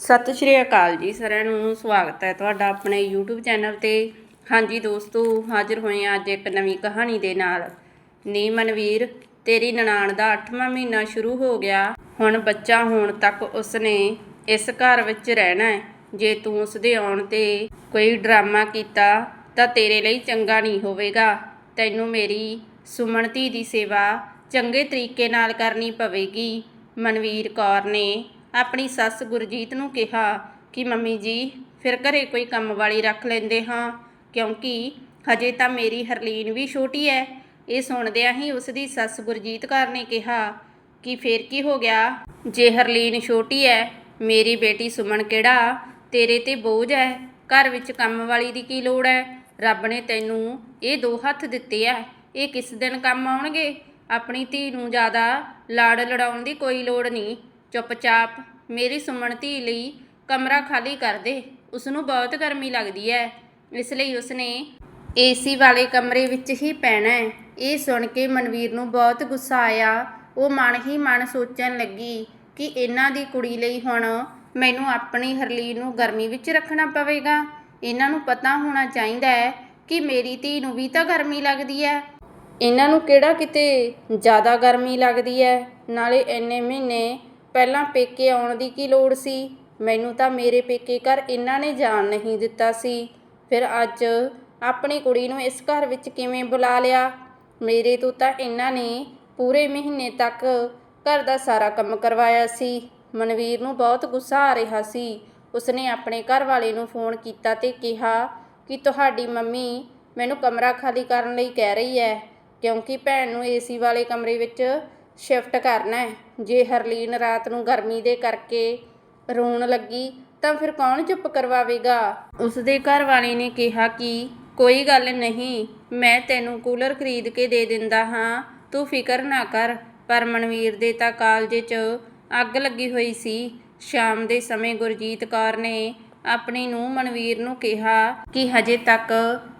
ਸਤਿ ਸ਼੍ਰੀ ਅਕਾਲ ਜੀ ਸਾਰਿਆਂ ਨੂੰ ਸਵਾਗਤ ਹੈ ਤੁਹਾਡਾ ਆਪਣੇ YouTube ਚੈਨਲ ਤੇ। ਹਾਂਜੀ ਦੋਸਤੋ, ਹਾਜ਼ਰ ਹੋਏ ਹਾਂ ਅੱਜ ਇੱਕ ਨਵੀਂ ਕਹਾਣੀ ਦੇ ਨਾਲ। ਨੀ ਮਨਵੀਰ, ਤੇਰੀ ਨਨਾਣ ਦਾ 8ਵਾਂ ਮਹੀਨਾ ਸ਼ੁਰੂ ਹੋ ਗਿਆ। ਹੁਣ ਬੱਚਾ ਹੋਣ ਤੱਕ ਉਸਨੇ ਇਸ ਘਰ ਵਿੱਚ ਰਹਿਣਾ ਹੈ। ਜੇ ਤੂੰ ਉਸਦੇ ਆਉਣ ਤੇ ਕੋਈ ਡਰਾਮਾ ਕੀਤਾ, ਤਾਂ ਤੇਰੇ ਲਈ ਚੰਗਾ ਨਹੀਂ ਹੋਵੇਗਾ। ਤੈਨੂੰ ਮੇਰੀ ਸੁਮਨ ਧੀ ਦੀ ਸੇਵਾ ਚੰਗੇ ਤਰੀਕੇ ਨਾਲ ਕਰਨੀ ਪਵੇਗੀ। ਮਨਵੀਰ ਕੌਰ ਨੇ ਆਪਣੀ ਸੱਸ ਗੁਰਜੀਤ ਨੂੰ ਕਿਹਾ ਕਿ ਮੰਮੀ ਜੀ, ਫਿਰ ਘਰੇ ਕੋਈ ਕੰਮ ਵਾਲੀ ਰੱਖ ਲੈਂਦੇ ਹਾਂ, ਕਿਉਂਕਿ ਹਜੇ ਤਾਂ ਮੇਰੀ ਹਰਲੀਨ ਵੀ ਛੋਟੀ ਹੈ ਇਹ ਸੁਣਦਿਆਂ ਹੀ ਉਸ ਦੀ ਸੱਸ ਗੁਰਜੀਤ ਕੌਰ ਨੇ ਕਿਹਾ ਕਿ ਫੇਰ ਕੀ ਹੋ ਗਿਆ? ਜੇ ਹਰਲੀਨ ਛੋਟੀ ਹੈ ਮੇਰੀ ਬੇਟੀ ਸੁਮਨ ਕਿਹੜਾ? ਤੇਰੇ ਤੇ ਬੋਝ ਹੈ ਘਰ ਵਿੱਚ ਕੰਮ ਵਾਲੀ ਦੀ ਕੀ ਲੋੜ ਹੈ ਰੱਬ ਨੇ ਤੈਨੂੰ ਇਹ ਦੋ ਹੱਥ ਦਿੱਤੇ ਆ ਇਹ ਕਿਸ ਦਿਨ ਕੰਮ ਆਉਣਗੇ? ਆਪਣੀ ਧੀ ਨੂੰ ਜ਼ਿਆਦਾ ਲਾੜ ਲੜਾਉਣ ਦੀ ਕੋਈ ਲੋੜ ਨਹੀਂ। ਚੁੱਪਚਾਪ ਮੇਰੀ ਸੁਮਨ ਧੀ ਲਈ ਕਮਰਾ ਖਾਲੀ ਕਰ ਦੇ। ਉਸ ਨੂੰ ਬਹੁਤ ਗਰਮੀ ਲੱਗਦੀ ਹੈ ਇਸ ਲਈ ਉਸਨੇ ਏਸੀ ਵਾਲੇ ਕਮਰੇ ਵਿੱਚ ਹੀ ਪੈਣਾ ਹੈ ਇਹ ਸੁਣ ਕੇ ਮਨਵੀਰ ਨੂੰ ਬਹੁਤ ਗੁੱਸਾ ਆਇਆ। ਉਹ ਮਨ ਹੀ ਮਨ ਸੋਚਣ ਲੱਗੀ ਕਿ ਇਹਨਾਂ ਦੀ ਕੁੜੀ ਲਈ ਹੁਣ ਮੈਨੂੰ ਆਪਣੀ ਹਰਲੀਨ ਨੂੰ ਗਰਮੀ ਵਿੱਚ ਰੱਖਣਾ ਪਵੇਗਾ। ਇਹਨਾਂ ਨੂੰ ਪਤਾ ਹੋਣਾ ਚਾਹੀਦਾ ਹੈ ਕਿ ਮੇਰੀ ਧੀ ਨੂੰ ਵੀ ਤਾਂ ਗਰਮੀ ਲੱਗਦੀ ਹੈ ਇਹਨਾਂ ਨੂੰ ਕਿਹੜਾ ਕਿਤੇ ਜ਼ਿਆਦਾ ਗਰਮੀ ਲੱਗਦੀ ਹੈ ਨਾਲੇ ਇੰਨੇ ਮਹੀਨੇ ਪਹਿਲਾਂ ਪੇਕੇ ਆਉਣ ਦੀ ਕੀ ਲੋੜ ਸੀ? ਮੈਨੂੰ ਤਾਂ ਮੇਰੇ ਪੇਕੇ ਘਰ ਇਹਨਾਂ ਨੇ ਜਾਣ ਨਹੀਂ ਦਿੱਤਾ ਸੀ। ਫਿਰ ਅੱਜ ਆਪਣੀ ਕੁੜੀ ਨੂੰ ਇਸ ਘਰ ਵਿੱਚ ਕਿਵੇਂ ਬੁਲਾ ਲਿਆ? ਮੇਰੇ ਤੋਂ ਤਾਂ ਇਹਨਾਂ ਨੇ ਪੂਰੇ ਮਹੀਨੇ ਤੱਕ ਘਰ ਦਾ ਸਾਰਾ ਕੰਮ ਕਰਵਾਇਆ ਸੀ। ਮਨਵੀਰ ਨੂੰ ਬਹੁਤ ਗੁੱਸਾ ਆ ਰਿਹਾ ਸੀ। ਉਸਨੇ ਆਪਣੇ ਘਰ ਵਾਲੇ ਨੂੰ ਫੋਨ ਕੀਤਾ ਤੇ ਕਿਹਾ ਕਿ ਤੁਹਾਡੀ ਮੰਮੀ ਮੈਨੂੰ ਕਮਰਾ ਖਾਲੀ ਕਰਨ ਲਈ ਕਹਿ ਰਹੀ ਹੈ, ਕਿਉਂਕਿ ਭੈਣ ਨੂੰ ਏਸੀ ਵਾਲੇ ਕਮਰੇ ਵਿੱਚ ਸ਼ਿਫਟ ਕਰਨਾ ਹੈ। ਜੇ ਹਰਲੀਨ ਰਾਤ ਨੂੰ ਗਰਮੀ ਦੇ ਕਰਕੇ ਰੋਣ ਲੱਗੀ, ਤਾਂ ਫਿਰ ਕੌਣ ਚੁੱਪ ਕਰਵਾਵੇਗਾ? ਉਸਦੇ ਘਰ ਵਾਲੇ ਨੇ ਕਿਹਾ ਕਿ, ਕੋਈ ਗੱਲ ਨਹੀਂ, ਮੈਂ ਤੈਨੂੰ ਕੂਲਰ ਖਰੀਦ ਕੇ ਦੇ ਦਿੰਦਾ ਹਾਂ, ਤੂੰ ਫਿਕਰ ਨਾ ਕਰ। ਪਰ ਮਨਵੀਰ ਦੇ ਤਾਂ ਕਾਲਜ 'ਚ ਅੱਗ ਲੱਗੀ ਹੋਈ ਸੀ। ਸ਼ਾਮ ਦੇ ਸਮੇਂ ਗੁਰਜੀਤ ਕੌਰ ਨੇ ਆਪਣੀ ਨੂੰ ਮਨਵੀਰ ਨੂੰ ਕਿਹਾ ਕਿ ਹਜੇ ਤੱਕ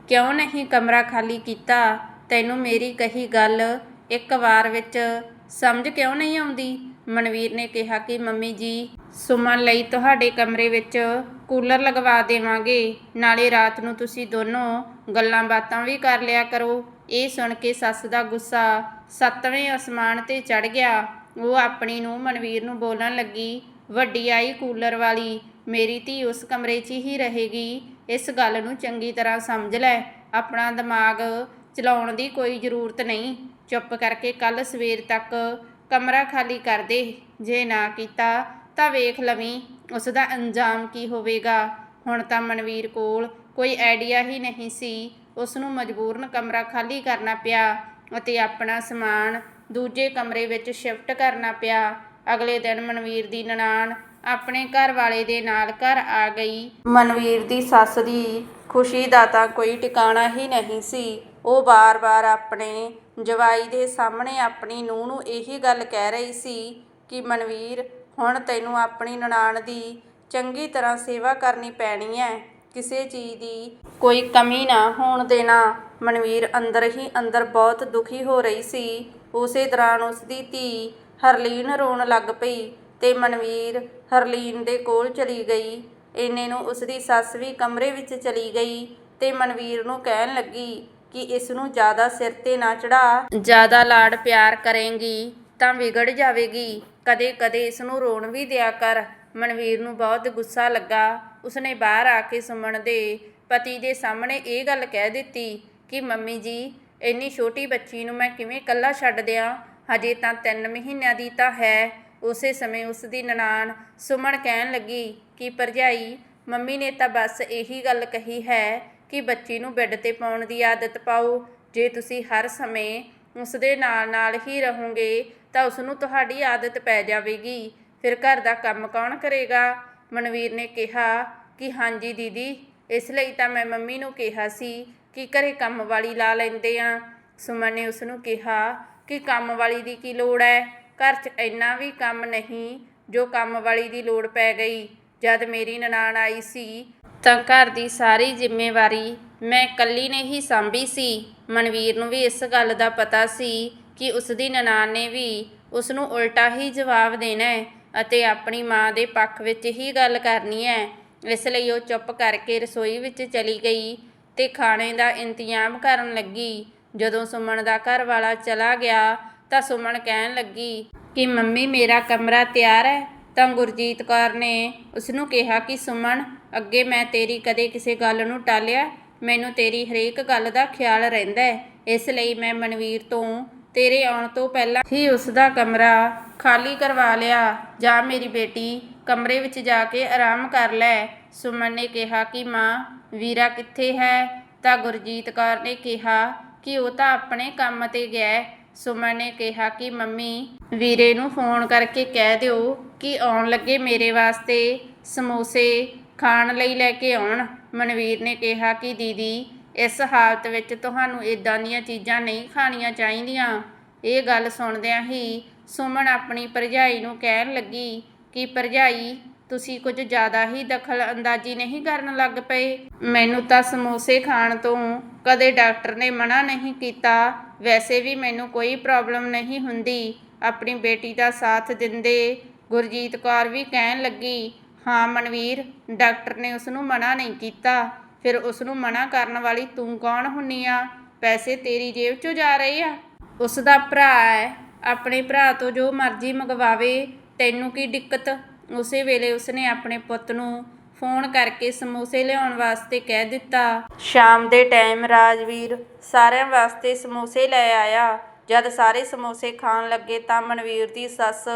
ਕਿਉਂ ਨਹੀਂ ਕਮਰਾ ਖਾਲੀ ਕੀਤਾ? ਤੈਨੂੰ ਮੇਰੀ ਕਹੀ ਗੱਲ ਇੱਕ ਵਾਰ ਵਿੱਚ ਸਮਝ ਕਿਉਂ ਨਹੀਂ ਆਉਂਦੀ? ਮਨਵੀਰ ਨੇ ਕਿਹਾ ਕਿ, ਮੰਮੀ ਜੀ, ਸੁਮਨ ਲਈ ਤੁਹਾਡੇ ਕਮਰੇ ਵਿੱਚ ਕੂਲਰ ਲਗਵਾ ਦੇਵਾਂਗੇ। ਨਾਲੇ ਰਾਤ ਨੂੰ ਤੁਸੀਂ ਦੋਨੋਂ ਗੱਲਾਂ ਬਾਤਾਂ ਵੀ ਕਰ ਲਿਆ ਕਰੋ। ਇਹ ਸੁਣ ਕੇ ਸੱਸ ਦਾ ਗੁੱਸਾ ਸੱਤਵੇਂ ਅਸਮਾਨ ਤੇ ਚੜ ਗਿਆ। ਉਹ ਆਪਣੀ ਨੂੰ ਮਨਵੀਰ ਨੂੰ ਬੋਲਣ ਲੱਗੀ, ਵੱਡੀ ਆਈ ਕੂਲਰ ਵਾਲੀ, ਮੇਰੀ ਧੀ ਉਸ ਕਮਰੇ 'ਚ ਹੀ ਰਹੇਗੀ। ਇਸ ਗੱਲ ਨੂੰ ਚੰਗੀ ਤਰ੍ਹਾਂ ਸਮਝ ਲੈ। ਆਪਣਾ ਦਿਮਾਗ ਚਲਾਉਣ ਦੀ ਕੋਈ ਜ਼ਰੂਰਤ ਨਹੀਂ। ਚੁੱਪ ਕਰਕੇ ਕੱਲ ਸਵੇਰ ਤੱਕ ਕਮਰਾ ਖਾਲੀ ਕਰ ਦੇ ਜੇ ਨਾ ਕੀਤਾ ਤਾਂ ਵੇਖ ਲਵੀਂ ਉਸ ਦਾ ਅੰਜਾਮ ਕੀ ਹੋਵੇਗਾ। ਹੁਣ ਤਾਂ ਮਨਵੀਰ ਕੋਲ ਕੋਈ ਆਈਡੀਆ ਹੀ ਨਹੀਂ ਸੀ। ਉਸ ਨੂੰ ਮਜਬੂਰਨ ਕਮਰਾ ਖਾਲੀ ਕਰਨਾ ਪਿਆ ਅਤੇ ਆਪਣਾ ਸਮਾਨ ਦੂਜੇ ਕਮਰੇ ਵਿੱਚ ਸ਼ਿਫਟ ਕਰਨਾ ਪਿਆ। ਅਗਲੇ ਦਿਨ ਮਨਵੀਰ ਦੀ ਨਨਾਣ ਆਪਣੇ ਘਰ ਵਾਲੇ ਦੇ ਨਾਲ ਘਰ ਆ ਗਈ। ਮਨਵੀਰ ਦੀ ਸੱਸ ਦੀ ਖੁਸ਼ੀ ਦਾ ਤਾਂ ਕੋਈ ਟਿਕਾਣਾ ਹੀ ਨਹੀਂ ਸੀ। ਉਹ ਬਾਰ-ਬਾਰ ਆਪਣੇ ਜਵਾਈ ਦੇ ਸਾਹਮਣੇ ਆਪਣੀ ਨੂੰਹ ਨੂੰ ਇਹੀ ਗੱਲ ਕਹਿ ਰਹੀ ਸੀ ਕਿ, ਮਨਵੀਰ, ਹੁਣ ਤੈਨੂੰ ਆਪਣੀ ਨਨਾਣ ਦੀ ਚੰਗੀ ਤਰ੍ਹਾਂ ਸੇਵਾ ਕਰਨੀ ਪੈਣੀ ਹੈ ਕਿਸੇ ਚੀਜ਼ ਦੀ ਕੋਈ ਕਮੀ ਨਾ ਹੋਣ ਦੇਣਾ। ਮਨਵੀਰ ਅੰਦਰ ਹੀ ਅੰਦਰ ਬਹੁਤ ਦੁਖੀ ਹੋ ਰਹੀ ਸੀ। ਉਸੇ ਦੌਰਾਨ ਉਸ ਦੀ ਧੀ ਹਰਲੀਨ ਰੋਣ ਲੱਗ ਪਈ ਤੇ ਮਨਵੀਰ ਹਰਲੀਨ ਦੇ ਕੋਲ ਚਲੀ ਗਈ। ਇੰਨੇ ਨੂੰ ਉਸ ਦੀ ਸੱਸ ਵੀ ਕਮਰੇ ਵਿੱਚ ਚਲੀ ਗਈ ਤੇ ਮਨਵੀਰ ਨੂੰ ਕਹਿਣ ਲੱਗੀ ਕਿ ਇਸ ਨੂੰ ਜ਼ਿਆਦਾ ਸਿਰ ਤੇ ਨਾ ਚੜਾ। ਜ਼ਿਆਦਾ ਲਾਡ ਪਿਆਰ ਕਰੇਂਗੀ ਤਾਂ ਵਿਗੜ ਜਾਵੇਗੀ। ਕਦੇ-ਕਦੇ ਇਸ ਨੂੰ ਰੋਣ ਵੀ ਦਿਆ ਕਰ। ਮਨਵੀਰ ਨੂੰ ਬਹੁਤ ਗੁੱਸਾ ਲੱਗਾ। ਉਸਨੇ ਬਾਹਰ ਆ ਕੇ ਸੁਮਨ ਦੇ ਪਤੀ ਦੇ ਸਾਹਮਣੇ ਇਹ ਗੱਲ ਕਹਿ ਦਿੱਤੀ ਕਿ, ਮੰਮੀ ਜੀ, ਇੰਨੀ ਛੋਟੀ ਬੱਚੀ ਨੂੰ ਮੈਂ ਕਿਵੇਂ ਇਕੱਲਾ ਛੱਡ ਦਿਆਂ? ਹਜੇ ਤਾਂ 3 ਮਹੀਨਿਆਂ ਦੀ ਤਾਂ ਹੈ। ਉਸੇ ਸਮੇਂ ਉਸ ਦੀ ਨਨਾਣ ਸੁਮਨ ਕਹਿਣ ਲੱਗੀ ਕਿ, ਭਰਜਾਈ, ਮੰਮੀ ਨੇ ਤਾਂ ਬਸ ਇਹੀ ਗੱਲ ਕਹੀ ਹੈ ਕਿ ਬੱਚੀ ਨੂੰ ਬੈੱਡ ਤੇ ਪਾਉਣ ਦੀ ਆਦਤ ਪਾਓ। ਜੇ ਤੁਸੀਂ ਹਰ ਸਮੇਂ ਉਸ ਦੇ ਨਾਲ ਨਾਲ ਹੀ ਰਹੋਗੇ, ਤਾਂ ਉਸ ਨੂੰ ਤੁਹਾਡੀ ਆਦਤ ਪੈ ਜਾਵੇਗੀ। ਫਿਰ ਘਰ ਦਾ ਕੰਮ ਕੌਣ ਕਰੇਗਾ? ਮਨਵੀਰ ਨੇ ਕਿਹਾ ਕਿ ਹਾਂਜੀ ਦੀਦੀ, ਇਸ ਲਈ ਤਾਂ ਮੈਂ ਮੰਮੀ ਨੂੰ ਕਿਹਾ ਸੀ ਕਿ ਘਰੇ ਕੰਮ ਵਾਲੀ ਲਾ ਲੈਂਦੇ ਆ। ਸੁਮਨ ਨੇ ਉਸ ਨੂੰ ਕਿਹਾ ਕਿ ਕੰਮ ਵਾਲੀ ਦੀ ਕੀ ਲੋੜ ਹੈ ਘਰ 'ਚ ਇੰਨਾ ਵੀ ਕੰਮ ਨਹੀਂ ਜੋ ਕੰਮ ਵਾਲੀ ਦੀ ਲੋੜ ਪੈ ਗਈ। ਜਦ ਮੇਰੀ ਨਨਾਣ ਆਈ ਸੀ ਤਾਂ ਘਰ ਦੀ ਸਾਰੀ ਜ਼ਿੰਮੇਵਾਰੀ ਮੈਂ ਇਕੱਲੀ ਨੇ ਹੀ ਸੰਭੀ ਸੀ। ਮਨਵੀਰ ਨੂੰ ਵੀ ਇਸ ਗੱਲ ਦਾ ਪਤਾ ਸੀ ਕਿ ਉਸ ਦੀ ਨਨਾਣ ਨੇ ਵੀ ਉਸ ਨੂੰ ਉਲਟਾ ਹੀ ਜਵਾਬ ਦੇਣਾ ਹੈ ਅਤੇ ਆਪਣੀ ਮਾਂ ਦੇ ਪੱਖ ਵਿੱਚ ਹੀ ਗੱਲ ਕਰਨੀ ਹੈ। ਇਸ ਲਈ ਉਹ ਚੁੱਪ ਕਰਕੇ ਰਸੋਈ ਵਿੱਚ ਚਲੀ ਗਈ ਤੇ ਖਾਣੇ ਦਾ ਇੰਤਜ਼ਾਮ ਕਰਨ ਲੱਗੀ। ਜਦੋਂ ਸੁਮਨ ਦਾ ਘਰ ਵਾਲਾ ਚਲਾ ਗਿਆ ਤਾਂ ਸੁਮਨ ਕਹਿਣ ਲੱਗੀ ਕਿ ਮੰਮੀ ਮੇਰਾ ਕਮਰਾ ਤਿਆਰ ਹੈ ਤਾਂ ਗੁਰਜੀਤ ਕੌਰ ਨੇ ਉਸ ਨੂੰ ਕਿਹਾ ਕਿ ਸੁਮਨ ਅੱਗੇ ਮੈਂ ਤੇਰੀ ਕਦੇ ਕਿਸੇ ਗੱਲ ਨੂੰ ਟਾਲਿਆ, ਮੈਨੂੰ ਤੇਰੀ ਹਰੇਕ ਗੱਲ ਦਾ ਖਿਆਲ ਰਹਿੰਦਾ ਹੈ। ਇਸ ਲਈ ਮੈਂ ਮਨਵੀਰ ਤੋਂ ਤੇਰੇ ਆਉਣ ਤੋਂ ਪਹਿਲਾਂ ਹੀ ਉਸ ਦਾ ਕਮਰਾ ਖਾਲੀ ਕਰਵਾ ਲਿਆ। ਜਾਂ ਮੇਰੀ ਬੇਟੀ ਕਮਰੇ ਵਿੱਚ ਜਾ ਕੇ ਆਰਾਮ ਕਰ ਲੈ। ਸੁਮਨ ਨੇ ਕਿਹਾ ਕਿ ਮਾਂ, ਵੀਰਾ ਕਿੱਥੇ ਹੈ? ਤਾਂ ਗੁਰਜੀਤ ਕੌਰ ਨੇ ਕਿਹਾ ਕਿ ਉਹ ਤਾਂ ਆਪਣੇ ਕੰਮ ਤੇ ਗਿਆ ਸੁਮਨ ਨੇ ਕਿਹਾ ਕਿ ਮੰਮੀ, ਵੀਰੇ ਨੂੰ ਫੋਨ ਕਰਕੇ ਕਹਿ ਦਿਓ ਕਿ ਆਉਣ ਲੱਗੇ ਮੇਰੇ ਵਾਸਤੇ ਸਮੋਸੇ ਖਾਣ ਲਈ ਲੈ ਕੇ ਆਉਣ। ਮਨਵੀਰ ਨੇ ਕਿਹਾ ਕਿ, ਦੀਦੀ, ਇਸ ਹਾਲਤ ਵਿੱਚ ਤੁਹਾਨੂੰ ਇਦਾਂ ਦੀਆਂ ਚੀਜ਼ਾਂ ਨਹੀਂ ਖਾਣੀਆਂ ਚਾਹੀਦੀਆਂ। ਇਹ ਗੱਲ ਸੁਣਦਿਆਂ ਹੀ ਸੁਮਨ ਆਪਣੀ ਭਰਜਾਈ ਨੂੰ ਕਹਿਣ ਲੱਗੀ ਕਿ, ਭਰਜਾਈ, ਤੁਸੀਂ ਕੁਝ ਜ਼ਿਆਦਾ ਹੀ ਦਖਲ ਅੰਦਾਜ਼ੀ ਨਹੀਂ ਕਰਨ ਲੱਗ ਪਏ। ਮੈਨੂੰ ਤਾਂ ਸਮੋਸੇ ਖਾਣ ਤੋਂ ਕਦੇ ਡਾਕਟਰ ਨੇ ਮਨਾ ਨਹੀਂ ਕੀਤਾ। ਵੈਸੇ ਵੀ ਮੈਨੂੰ ਕੋਈ ਪ੍ਰੋਬਲਮ ਨਹੀਂ ਹੁੰਦੀ। ਆਪਣੀ ਬੇਟੀ ਦਾ ਸਾਥ ਦਿੰਦੇ ਗੁਰਜੀਤ ਕੌਰ ਵੀ ਕਹਿਣ ਲੱਗੀ ਹਾਂ ਮਨਵੀਰ, ਡਾਕਟਰ ਨੇ ਉਸ ਨੂੰ ਮਨਾ ਨਹੀਂ ਕੀਤਾ। ਫਿਰ ਉਸ ਨੂੰ ਮਨਾ ਕਰਨ ਵਾਲੀ ਤੂੰ ਕੌਣ ਹੁੰਨੀ ਆ? ਪੈਸੇ ਤੇਰੀ ਜੇਬ 'ਚੋਂ ਜਾ ਰਹੇ ਆ। ਉਸ ਦਾ ਭਰਾ ਹੈ। ਆਪਣੇ ਭਰਾ ਤੋਂ ਜੋ ਮਰਜ਼ੀ ਮੰਗਵਾਵੇ, ਤੈਨੂੰ ਕੀ ਦਿੱਕਤ? ਉਸੇ ਵੇਲੇ ਉਸਨੇ ਆਪਣੇ ਪੁੱਤ ਨੂੰ ਫੋਨ ਕਰਕੇ ਸਮੋਸੇ ਲਿਆਉਣ ਵਾਸਤੇ ਕਹਿ ਦਿੱਤਾ। ਸ਼ਾਮ ਦੇ ਟਾਈਮ ਰਾਜਵੀਰ ਸਾਰਿਆਂ ਵਾਸਤੇ ਸਮੋਸੇ ਲੈ ਆਇਆ। ਜਦ ਸਾਰੇ ਸਮੋਸੇ ਖਾਣ ਲੱਗੇ ਤਾਂ ਮਨਵੀਰ ਦੀ ਸੱਸ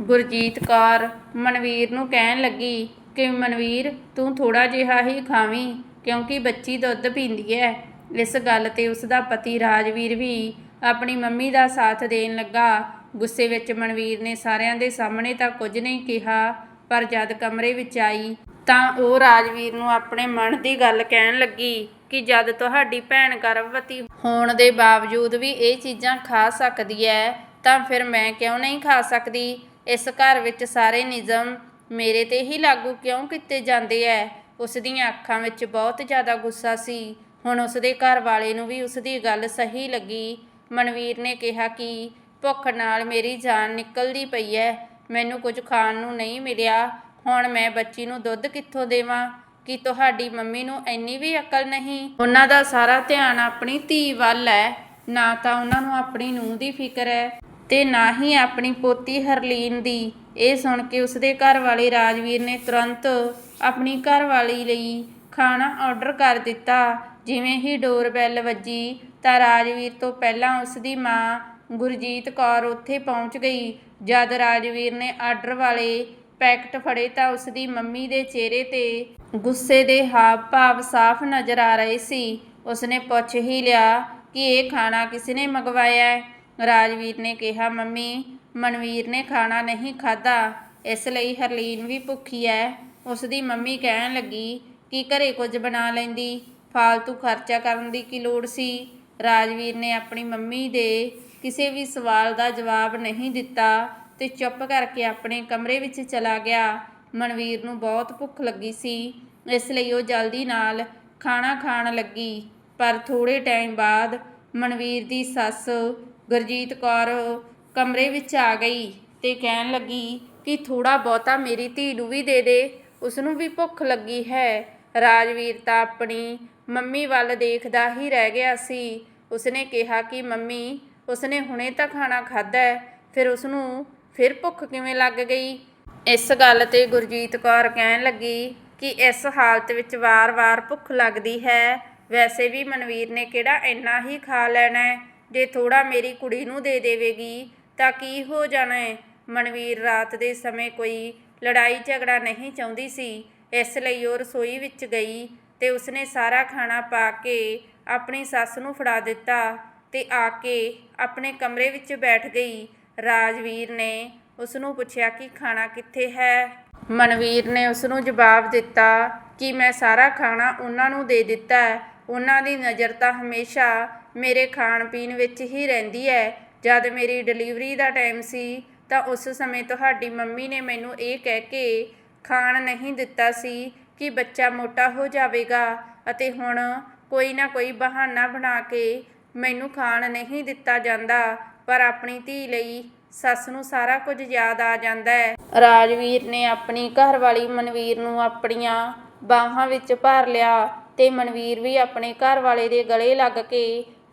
ਗੁਰਜੀਤ ਕੌਰ ਮਨਵੀਰ ਨੂੰ ਕਹਿਣ ਲੱਗੀ ਕਿ ਮਨਵੀਰ, ਤੂੰ ਥੋੜਾ ਜਿਹਾ ਹੀ ਖਾਵੀਂ, ਕਿਉਂਕਿ ਬੱਚੀ ਦੁੱਧ ਪੀਂਦੀ ਹੈ ਇਸ ਗੱਲ ਤੇ ਉਸ ਦਾ ਪਤੀ ਰਾਜਵੀਰ ਵੀ ਆਪਣੀ ਮੰਮੀ ਦਾ ਸਾਥ ਦੇਣ ਲੱਗਾ। ਗੁੱਸੇ ਵਿੱਚ ਮਨਵੀਰ ਨੇ ਸਾਰਿਆਂ ਦੇ ਸਾਹਮਣੇ ਤਾਂ ਕੁਝ ਨਹੀਂ ਕਿਹਾ, ਪਰ ਜਦ ਕਮਰੇ ਵਿੱਚ ਆਈ ਤਾਂ ਉਹ ਰਾਜਵੀਰ ਨੂੰ ਆਪਣੇ ਮਨ ਦੀ ਗੱਲ ਕਹਿਣ ਲੱਗੀ ਕਿ ਜਦ ਤੁਹਾਡੀ ਭੈਣ ਗਰਭਵਤੀ ਹੋਣ ਦੇ ਬਾਵਜੂਦ ਵੀ ਇਹ ਚੀਜ਼ਾਂ ਖਾ ਸਕਦੀ ਹੈ ਤਾਂ ਫਿਰ ਮੈਂ ਕਿਉਂ ਨਹੀਂ ਖਾ ਸਕਦੀ? ਇਸ ਘਰ ਵਿੱਚ ਸਾਰੇ ਨਿਯਮ ਮੇਰੇ ਤੇ ਹੀ ਲਾਗੂ ਕਿਉਂ ਕੀਤੇ ਜਾਂਦੇ ਐ? ਉਸ ਦੀਆਂ ਅੱਖਾਂ ਵਿੱਚ ਬਹੁਤ ਜ਼ਿਆਦਾ ਗੁੱਸਾ ਸੀ। ਹੁਣ ਉਸ ਦੇ ਘਰ ਵਾਲੇ ਨੂੰ ਵੀ ਉਸ ਦੀ ਗੱਲ ਸਹੀ ਲੱਗੀ। ਮਨਵੀਰ ਨੇ ਕਿਹਾ ਕਿ ਭੁੱਖ ਨਾਲ ਮੇਰੀ ਜਾਨ ਨਿਕਲਦੀ ਪਈ ਐ। ਮੈਨੂੰ ਕੁਝ ਖਾਣ ਨੂੰ ਨਹੀਂ ਮਿਲਿਆ। ਹੁਣ ਮੈਂ ਬੱਚੀ ਨੂੰ ਦੁੱਧ ਕਿੱਥੋਂ ਦੇਵਾਂ? ਕਿ ਤੁਹਾਡੀ ਮੰਮੀ ਨੂੰ ਇੰਨੀ ਵੀ ਅਕਲ ਨਹੀਂ? ਉਹਨਾਂ ਦਾ ਸਾਰਾ ਧਿਆਨ ਆਪਣੀ ਧੀ ਵੱਲ ਹੈ ਨਾ ਤਾਂ ਉਹਨਾਂ ਨੂੰ ਆਪਣੀ ਨੂੰਹ ਦੀ ਫਿਕਰ ਹੈ ਤੇ ਨਾ ਹੀ ਆਪਣੀ ਪੋਤੀ ਹਰਲੀਨ ਦੀ। ਇਹ ਸੁਣ ਕੇ ਉਸਦੇ ਘਰ ਵਾਲੇ ਰਾਜਵੀਰ ਨੇ ਤੁਰੰਤ ਆਪਣੀ ਘਰ ਵਾਲੀ ਲਈ ਖਾਣਾ ਆਰਡਰ ਕਰ ਦਿੱਤਾ। ਜਿਵੇਂ ਹੀ ਡੋਰਬੈਲ ਵੱਜੀ ਤਾਂ ਰਾਜਵੀਰ ਤੋਂ ਪਹਿਲਾਂ ਉਸਦੀ ਮਾਂ ਗੁਰਜੀਤ ਕੌਰ ਉੱਥੇ ਪਹੁੰਚ ਗਈ। ਜਦ ਰਾਜਵੀਰ ਨੇ ਆਰਡਰ ਵਾਲੇ ਪੈਕਟ ਫੜੇ ਤਾਂ ਉਸਦੀ ਮੰਮੀ ਦੇ ਚਿਹਰੇ ਤੇ ਗੁੱਸੇ ਦੇ ਹਾਵ ਭਾਵ ਸਾਫ਼ ਨਜ਼ਰ ਆ ਰਹੇ ਸੀ। ਉਸਨੇ ਪੁੱਛ ਹੀ ਲਿਆ ਕਿ ਇਹ ਖਾਣਾ ਕਿਸ ਨੇ ਮੰਗਵਾਇਆ ਹੈ? ਰਾਜਵੀਰ ਨੇ ਕਿਹਾ, ਮੰਮੀ, ਮਨਵੀਰ ਨੇ ਖਾਣਾ ਨਹੀਂ ਖਾਧਾ, ਇਸ ਲਈ ਹਰਲੀਨ ਵੀ ਭੁੱਖੀ ਹੈ ਉਸਦੀ ਮੰਮੀ ਕਹਿਣ ਲੱਗੀ, ਕਿ ਘਰੇ ਕੁਝ ਬਣਾ ਲੈਂਦੀ? ਫਾਲਤੂ ਖਰਚਾ ਕਰਨ ਦੀ ਕੀ ਲੋੜ ਸੀ? ਰਾਜਵੀਰ ਨੇ ਆਪਣੀ ਮੰਮੀ ਦੇ ਕਿਸੇ ਵੀ ਸਵਾਲ ਦਾ ਜਵਾਬ ਨਹੀਂ ਦਿੱਤਾ ਤੇ ਚੁੱਪ ਕਰਕੇ ਆਪਣੇ ਕਮਰੇ ਵਿੱਚ ਚਲਾ ਗਿਆ। ਮਨਵੀਰ ਨੂੰ ਬਹੁਤ ਭੁੱਖ ਲੱਗੀ ਸੀ, ਇਸ ਲਈ ਉਹ ਜਲਦੀ ਨਾਲ ਖਾਣਾ ਖਾਣ ਲੱਗੀ। ਪਰ ਥੋੜੇ ਟਾਈਮ ਬਾਅਦ ਮਨਵੀਰ ਦੀ ਸੱਸ ਗੁਰਜੀਤ ਕੌਰ ਕਮਰੇ ਵਿੱਚ ਆ ਗਈ ਤੇ ਕਹਿਣ ਲੱਗੀ ਕਿ ਥੋੜਾ ਬਹੁਤਾ ਮੇਰੀ ਧੀ ਨੂੰ ਵੀ ਦੇ ਦੇ ਉਸ ਨੂੰ ਵੀ ਭੁੱਖ ਲੱਗੀ ਹੈ। ਰਾਜਵੀਰ ਤਾਂ ਆਪਣੀ ਮੰਮੀ ਵੱਲ ਦੇਖਦਾ ਹੀ ਰਹਿ ਗਿਆ ਸੀ। ਉਸਨੇ ਕਿਹਾ ਕਿ ਮੰਮੀ, ਉਸਨੇ ਹੁਣੇ ਤਾਂ ਖਾਣਾ ਖਾਧਾ ਫਿਰ ਉਸ ਨੂੰ ਫਿਰ ਭੁੱਖ ਕਿਵੇਂ ਲੱਗ ਗਈ? ਇਸ ਗੱਲ ਤੇ ਗੁਰਜੀਤ ਕੌਰ ਕਹਿਣ ਲੱਗੀ ਕਿ ਇਸ ਹਾਲਤ ਵਿੱਚ ਵਾਰ-ਵਾਰ ਭੁੱਖ ਲੱਗਦੀ ਹੈ। ਵੈਸੇ ਵੀ ਮਨਵੀਰ ਨੇ ਕਿਹੜਾ ਇੰਨਾ ਹੀ ਖਾ ਲੈਣਾ ਜੇ ਥੋੜਾ ਮੇਰੀ ਕੁੜੀ ਨੂੰ ਦੇ ਦੇਵੇਗੀ ਤਾਂ ਕੀ ਹੋ ਜਾਣਾ ਹੈ ਮਨਵੀਰ ਰਾਤ ਦੇ ਸਮੇਂ ਕੋਈ ਲੜਾਈ ਝਗੜਾ ਨਹੀਂ ਚਾਹੁੰਦੀ ਸੀ। ਇਸ ਲਈ ਉਹ ਰਸੋਈ ਵਿੱਚ ਗਈ ਤੇ ਉਸਨੇ ਸਾਰਾ ਖਾਣਾ ਪਾ ਕੇ ਆਪਣੀ ਸੱਸ ਨੂੰ ਫੜਾ ਦਿੱਤਾ ਤੇ ਆ ਕੇ ਆਪਣੇ ਕਮਰੇ ਵਿੱਚ ਬੈਠ ਗਈ। ਰਾਜਵੀਰ ਨੇ ਉਸ ਨੂੰ ਪੁੱਛਿਆ ਕਿ ਖਾਣਾ ਕਿੱਥੇ ਹੈ? ਮਨਵੀਰ ਨੇ ਉਸ ਨੂੰ ਜਵਾਬ ਦਿੱਤਾ ਕਿ ਮੈਂ ਸਾਰਾ ਖਾਣਾ ਉਹਨਾਂ ਨੂੰ ਦੇ ਦਿੱਤਾ। ਉਹਨਾਂ ਦੀ ਨਜ਼ਰ ਤਾਂ ਹਮੇਸ਼ਾ ਮੇਰੇ ਖਾਣ ਪੀਣ ਵਿੱਚ ਹੀ ਰਹਿੰਦੀ ਹੈ ਜਦ ਮੇਰੀ ਡਿਲੀਵਰੀ ਦਾ ਟਾਈਮ ਸੀ, ਤਾਂ ਉਸ ਸਮੇਂ ਤੁਹਾਡੀ ਮੰਮੀ ਨੇ ਮੈਨੂੰ ਇਹ ਕਹਿ ਕੇ ਖਾਣ ਨਹੀਂ ਦਿੱਤਾ ਸੀ ਕਿ ਬੱਚਾ ਮੋਟਾ ਹੋ ਜਾਵੇਗਾ ਅਤੇ ਹੁਣ ਕੋਈ ਨਾ ਕੋਈ ਬਹਾਨਾ ਬਣਾ ਕੇ ਮੈਨੂੰ ਖਾਣ ਨਹੀਂ ਦਿੱਤਾ ਜਾਂਦਾ, ਪਰ ਆਪਣੀ ਧੀ ਲਈ ਸੱਸ ਨੂੰ ਸਾਰਾ ਕੁਝ ਯਾਦ ਆ ਜਾਂਦਾ ਹੈ ਰਾਜਵੀਰ ਨੇ ਆਪਣੀ ਘਰਵਾਲੀ ਮਨਵੀਰ ਨੂੰ ਆਪਣੀਆਂ ਬਾਹਾਂ ਵਿੱਚ ਭਰ ਲਿਆ ਤੇ ਮਨਵੀਰ ਵੀ ਆਪਣੇ ਘਰਵਾਲੇ ਦੇ ਗਲੇ ਲੱਗ ਕੇ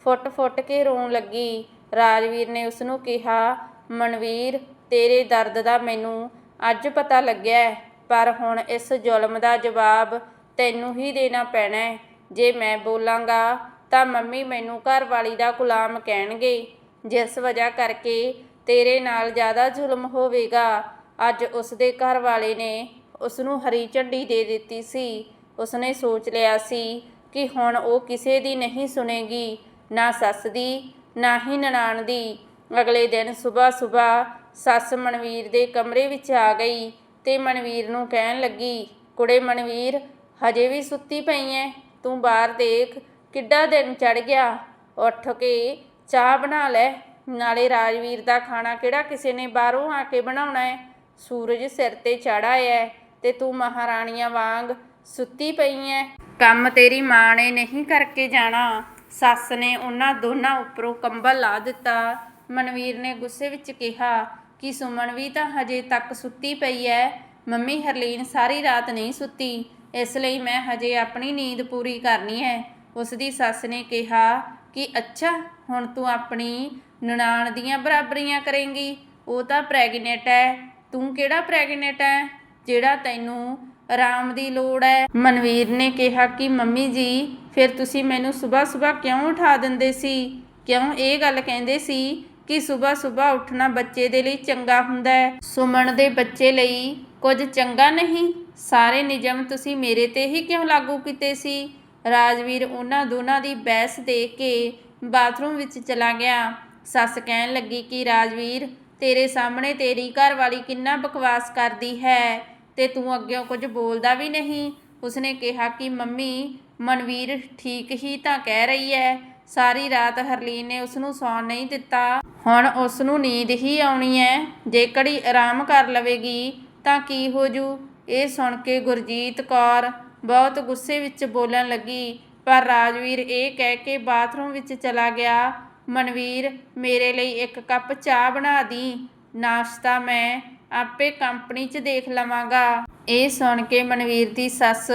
ਫੁੱਟ-ਫੁੱਟ ਕੇ ਰੋਣ ਲੱਗੀ। ਰਾਜਵੀਰ ਨੇ ਉਸ ਨੂੰ ਕਿਹਾ, ਮਨਵੀਰ, ਤੇਰੇ ਦਰਦ ਦਾ ਮੈਨੂੰ ਅੱਜ ਪਤਾ ਲੱਗਿਆ ਪਰ ਹੁਣ ਇਸ ਜ਼ੁਲਮ ਦਾ ਜਵਾਬ ਤੈਨੂੰ ਹੀ ਦੇਣਾ ਪੈਣਾ ਜੇ ਮੈਂ ਬੋਲਾਂਗਾ ਤਾਂ ਮੰਮੀ ਮੈਨੂੰ ਘਰਵਾਲੀ ਦਾ ਗੁਲਾਮ ਕਹਿਣਗੇ। ਜਿਸ ਵਜ੍ਹਾ ਕਰਕੇ ਤੇਰੇ ਨਾਲ ਜ਼ਿਆਦਾ ਜ਼ੁਲਮ ਹੋਵੇਗਾ। ਅੱਜ ਉਸ ਦੇ ਘਰ ਵਾਲੇ ਨੇ ਉਸ ਨੂੰ ਹਰੀ ਝੰਡੀ ਦੇ ਦਿੱਤੀ ਸੀ। ਉਸਨੇ ਸੋਚ ਲਿਆ ਸੀ ਕਿ ਹੁਣ ਉਹ ਕਿਸੇ ਦੀ ਨਹੀਂ ਸੁਣੇਗੀ। ਨਾ ਸੱਸ ਦੀ, ਨਾ ਹੀ ਨਨਾਣ ਦੀ। ਅਗਲੇ ਦਿਨ ਸਵੇਰ ਸਵੇਰ ਸੱਸ ਮਨਵੀਰ ਦੇ ਕਮਰੇ ਵਿੱਚ ਆ ਗਈ ਤੇ ਮਨਵੀਰ ਨੂੰ ਕਹਿਣ ਲੱਗੀ, ਕੁੜੇ ਮਨਵੀਰ, ਹਜੇ ਵੀ ਸੁੱਤੀ ਪਈ ਐ? ਤੂੰ ਬਾਹਰ ਦੇਖ, ਕਿੱਡਾ ਦਿਨ ਚੜ ਗਿਆ। ਉੱਠ ਕੇ ਚਾਹ ਬਣਾ ਲੈ। ਨਾਲੇ ਰਾਜਵੀਰ ਦਾ ਖਾਣਾ ਕਿਹੜਾ ਕਿਸੇ ਨੇ ਬਾਹਰੋਂ ਆ ਕੇ ਬਣਾਉਣਾ ਹੈ ਸੂਰਜ ਸਿਰ ਤੇ ਚੜਾ ਹੈ ਤੇ ਤੂੰ ਮਹਾਰਾਣੀਆਂ ਵਾਂਗ ਸੁੱਤੀ ਪਈ ਐ? ਕੰਮ ਤੇਰੀ ਮਾਂ ਨੇ ਨਹੀਂ ਕਰਕੇ ਜਾਣਾ। ਸੱਸ ਨੇ ਉਹਨਾਂ ਦੋਨਾਂ ਉੱਪਰੋਂ ਕੰਬਲ ਲਾ ਦਿੱਤਾ। ਮਨਵੀਰ ਨੇ ਗੁੱਸੇ ਵਿੱਚ ਕਿਹਾ, ਕਿ ਸੁਮਨ ਵੀ ਤਾਂ ਹਜੇ ਤੱਕ ਸੁੱਤੀ ਪਈ ਐ? ਮੰਮੀ ਹਰਲੀਨ ਸਾਰੀ ਰਾਤ ਨਹੀਂ ਸੁੱਤੀ, ਇਸ ਲਈ ਮੈਂ ਹਜੇ ਆਪਣੀ ਨੀਂਦ ਪੂਰੀ ਕਰਨੀ ਹੈ ਉਸ ਦੀ ਸੱਸ ਨੇ ਕਿਹਾ, ਕਿ ਅੱਛਾ, ਹੁਣ ਤੂੰ ਆਪਣੀ ਨਨਾਣ ਦੀਆਂ ਬਰਾਬਰੀਆਂ ਕਰੇਂਗੀ। ਉਹ ਤਾਂ ਪ੍ਰੈਗਨੈਂਟ ਹੈ ਤੂੰ ਕਿਹੜਾ ਪ੍ਰੈਗਨੈਂਟ ਹੈ ਜਿਹੜਾ ਤੈਨੂੰ ਆਰਾਮ ਦੀ ਲੋੜ ਹੈ। ਮਨਵੀਰ ਨੇ ਕਿਹਾ ਕਿ, ਮੰਮੀ ਜੀ, ਫਿਰ ਤੁਸੀਂ ਮੈਨੂੰ ਸਵੇਰ ਸਵੇਰ ਕਿਉਂ ਉਠਾ ਦਿੰਦੇ ਸੀ? ਕਿਉਂ ਇਹ ਗੱਲ ਕਹਿੰਦੇ ਸੀ ਕਿ ਸਵੇਰ ਸਵੇਰ ਉੱਠਣਾ ਬੱਚੇ ਦੇ ਲਈ ਚੰਗਾ ਹੁੰਦਾ ਹੈ? ਸੁਮਨ ਦੇ ਬੱਚੇ ਲਈ ਕੁਝ ਚੰਗਾ ਨਹੀਂ। ਸਾਰੇ ਨਿਯਮ ਤੁਸੀਂ ਮੇਰੇ ਤੇ ਹੀ ਕਿਉਂ ਲਾਗੂ ਕੀਤੇ ਸੀ? ਰਾਜਵੀਰ ਉਹਨਾਂ ਦੋਨਾਂ ਦੀ ਬਹਿਸ ਦੇਖ ਕੇ ਬਾਥਰੂਮ ਵਿੱਚ ਚਲਾ ਗਿਆ। ਸੱਸ ਕਹਿਣ ਲੱਗੀ ਕਿ, ਰਾਜਵੀਰ, ਤੇਰੇ ਸਾਹਮਣੇ ਤੇਰੀ ਘਰਵਾਲੀ ਕਿੰਨਾ ਬਕਵਾਸ ਕਰਦੀ ਹੈ। ਤੇ ਤੂੰ ਅੱਗੇ ਕੁਝ ਬੋਲਦਾ ਵੀ ਨਹੀਂ। ਉਸਨੇ ਕਿਹਾ ਕਿ, ਮੰਮੀ, ਮਨਵੀਰ ਠੀਕ ਹੀ ਤਾਂ ਕਹਿ ਰਹੀ ਹੈ ਸਾਰੀ ਰਾਤ ਹਰਲੀਨ ਨੇ ਉਸ ਨੂੰ ਸੌਣ ਨਹੀਂ ਦਿੱਤਾ। ਹੁਣ ਉਸ ਨੂੰ ਨੀਂਦ ਹੀ ਆਉਣੀ ਹੈ ਜੇ ਘੜੀ ਆਰਾਮ ਕਰ ਲਵੇਗੀ ਤਾਂ ਕੀ ਹੋ ਜੂ? ਇਹ ਸੁਣ ਕੇ ਗੁਰਜੀਤ ਕੌਰ ਬਹੁਤ ਗੁੱਸੇ ਵਿੱਚ ਬੋਲਣ ਲੱਗੀ। ਪਰ ਰਾਜਵੀਰ ਇਹ ਕਹਿ ਕੇ ਬਾਥਰੂਮ ਵਿੱਚ ਚਲਾ ਗਿਆ, ਮਨਵੀਰ, ਮੇਰੇ ਲਈ ਇੱਕ ਕੱਪ ਚਾਹ ਬਣਾ ਦੀ। ਨਾਸ਼ਤਾ ਮੈਂ ਆਪੇ ਕੰਪਨੀ 'ਚ ਦੇਖ ਲਵਾਂਗਾ। ਇਹ ਸੁਣ ਕੇ ਮਨਵੀਰ ਦੀ ਸੱਸ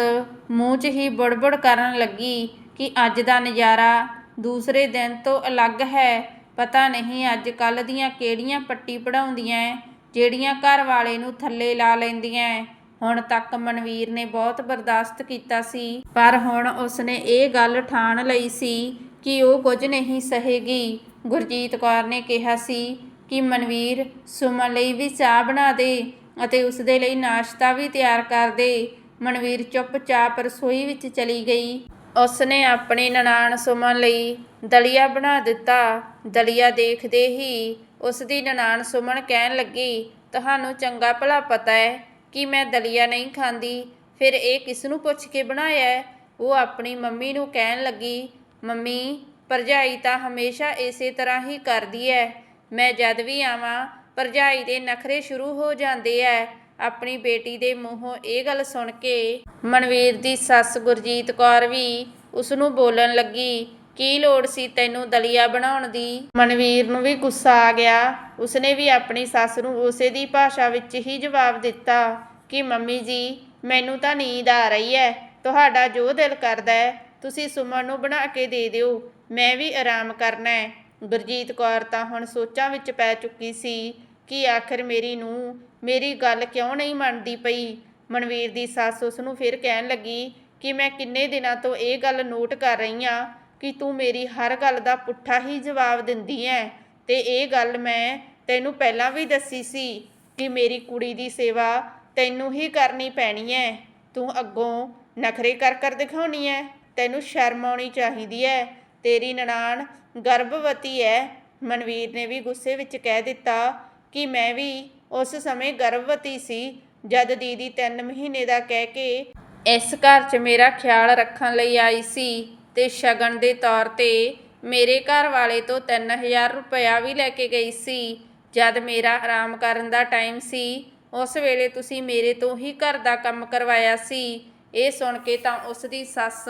ਮੂੰਹ 'ਚ ਹੀ ਬੁੜਬੁੜ ਕਰਨ ਲੱਗੀ ਕਿ ਅੱਜ ਦਾ ਨਜ਼ਾਰਾ ਦੂਸਰੇ ਦਿਨ ਤੋਂ ਅਲੱਗ ਹੈ। ਪਤਾ ਨਹੀਂ ਅੱਜ ਕੱਲ ਦੀਆਂ ਕਿਹੜੀਆਂ ਪੱਟੀ ਪੜਾਉਂਦੀਆਂ ਜਿਹੜੀਆਂ ਘਰ ਵਾਲੇ ਨੂੰ ਥੱਲੇ ਲਾ ਲੈਂਦੀਆਂ ਹੁਣ ਤੱਕ ਮਨਵੀਰ ਨੇ ਬਹੁਤ ਬਰਦਾਸ਼ਤ ਕੀਤਾ ਸੀ, ਪਰ ਹੁਣ ਉਸਨੇ ਇਹ ਗੱਲ ਠਾਣ ਲਈ ਸੀ ਕਿ ਉਹ ਕੁਝ ਨਹੀਂ ਸਹੇਗੀ। ਗੁਰਜੀਤ ਕੌਰ ਨੇ ਕਿਹਾ ਸੀ ਕਿ ਮਨਵੀਰ ਸੁਮਨ ਲਈ ਵੀ ਚਾਹ ਬਣਾ ਦੇ ਅਤੇ ਉਸ ਦੇ ਲਈ ਨਾਸ਼ਤਾ ਵੀ ਤਿਆਰ ਕਰ ਦੇ। ਮਨਵੀਰ ਚੁੱਪਚਾਪ ਰਸੋਈ ਵਿੱਚ ਚਲੀ ਗਈ। ਉਸਨੇ ਆਪਣੀ ਨਨਾਣ ਸੁਮਨ ਲਈ ਦਲੀਆ ਬਣਾ ਦਿੱਤਾ। ਦਲੀਆ ਦੇਖਦੇ ਹੀ ਉਸ ਦੀ ਨਨਾਣ ਸੁਮਨ ਕਹਿਣ ਲੱਗੀ, ਤੁਹਾਨੂੰ ਚੰਗਾ ਭਲਾ ਪਤਾ ਹੈ ਕਿ ਮੈਂ ਦਲੀਆ ਨਹੀਂ ਖਾਂਦੀ। ਫਿਰ ਇਹ ਕਿਸ ਨੂੰ ਪੁੱਛ ਕੇ ਬਣਾਇਆ ਉਹ ਆਪਣੀ ਮੰਮੀ ਨੂੰ ਕਹਿਣ ਲੱਗੀ, ਮੰਮੀ, ਭਰਜਾਈ ਤਾਂ ਹਮੇਸ਼ਾ ਇਸੇ ਤਰ੍ਹਾਂ ਹੀ ਕਰਦੀ ਹੈ। ਮੈਂ ਜਦ ਵੀ ਆਵਾਂ, ਭਰਜਾਈ ਦੇ ਨਖਰੇ ਸ਼ੁਰੂ ਹੋ ਜਾਂਦੇ ਐ। ਆਪਣੀ ਬੇਟੀ ਦੇ ਮੂੰਹੋਂ ਇਹ ਗੱਲ ਸੁਣ ਕੇ ਮਨਵੀਰ ਦੀ ਸੱਸ ਗੁਰਜੀਤ ਕੌਰ ਵੀ ਉਸ ਨੂੰ ਬੋਲਣ ਲੱਗੀ, ਕੀ ਲੋੜ ਸੀ ਤੈਨੂੰ ਦਲੀਆ ਬਣਾਉਣ ਦੀ? ਮਨਵੀਰ ਨੂੰ ਵੀ ਗੁੱਸਾ ਆ ਗਿਆ। ਉਸਨੇ ਵੀ ਆਪਣੀ ਸੱਸ ਨੂੰ ਉਸੇ ਦੀ ਭਾਸ਼ਾ ਵਿੱਚ ਹੀ ਜਵਾਬ ਦਿੱਤਾ ਕਿ, ਮੰਮੀ ਜੀ, ਮੈਨੂੰ ਤਾਂ ਨੀਂਦ ਆ ਰਹੀ ਹੈ ਤੁਹਾਡਾ ਜੋ ਦਿਲ ਕਰਦਾ ਹੈ ਤੁਸੀਂ ਸੁਮਨ ਨੂੰ ਬਣਾ ਕੇ ਦੇ ਦਿਓ। ਮੈਂ ਵੀ ਆਰਾਮ ਕਰਨਾ ਹੈ ਗੁਰਜੀਤ ਕੌਰ ਤਾਂ ਹੁਣ ਸੋਚਾਂ ਵਿੱਚ ਪੈ ਚੁੱਕੀ ਸੀ ਕਿ ਆਖਰ ਮੇਰੀ ਨੂੰ ਮੇਰੀ ਗੱਲ ਕਿਉਂ ਨਹੀਂ ਮੰਨਦੀ ਪਈ? ਮਨਵੀਰ ਦੀ ਸੱਸ ਉਸ ਨੂੰ ਫਿਰ ਕਹਿਣ ਲੱਗੀ ਕਿ ਮੈਂ ਕਿੰਨੇ ਦਿਨਾਂ ਤੋਂ ਇਹ ਗੱਲ ਨੋਟ ਕਰ ਰਹੀ ਹਾਂ ਕਿ ਤੂੰ ਮੇਰੀ ਹਰ ਗੱਲ ਦਾ ਪੁੱਠਾ ਹੀ ਜਵਾਬ ਦਿੰਦੀ ਐ ਤੇ ਇਹ ਗੱਲ ਮੈਂ ਤੈਨੂੰ ਪਹਿਲਾਂ ਵੀ ਦੱਸੀ ਸੀ ਕਿ ਮੇਰੀ ਕੁੜੀ ਦੀ ਸੇਵਾ ਤੈਨੂੰ ਹੀ ਕਰਨੀ ਪੈਣੀ ਐ। ਤੂੰ ਅੱਗੋਂ ਨਖਰੇ ਕਰ ਕਰ ਦਿਖਾਉਣੀ ਐ। ਤੈਨੂੰ ਸ਼ਰਮ ਆਉਣੀ ਚਾਹੀਦੀ ਐ। ਤੇਰੀ ਨਨਾਣ ਗਰਭਵਤੀ ਹੈ ਮਨਵੀਰ ਨੇ ਵੀ ਗੁੱਸੇ ਵਿੱਚ ਕਹਿ ਦਿੱਤਾ ਕਿ ਮੈਂ ਵੀ ਉਸ ਸਮੇਂ ਗਰਭਵਤੀ ਸੀ, ਜਦ ਦੀਦੀ 3 ਮਹੀਨੇ ਦਾ ਕਹਿ ਕੇ ਇਸ ਘਰ 'ਚ ਮੇਰਾ ਖਿਆਲ ਰੱਖਣ ਲਈ ਆਈ ਸੀ ਤੇ ਸ਼ਗਨ ਦੇ ਤੌਰ ਤੇ ਮੇਰੇ ਘਰ ਵਾਲੇ ਤੋਂ 3000 ਰੁਪਇਆ ਵੀ ਲੈ ਕੇ ਗਈ ਸੀ। ਜਦ ਮੇਰਾ ਆਰਾਮ ਕਰਨ ਦਾ ਟਾਈਮ ਸੀ, ਉਸ ਵੇਲੇ ਤੁਸੀਂ ਮੇਰੇ ਤੋਂ ਹੀ ਘਰ ਦਾ ਕੰਮ ਕਰਵਾਇਆ ਸੀ। ਇਹ ਸੁਣ ਕੇ ਤਾਂ ਉਸ ਦੀ ਸੱਸ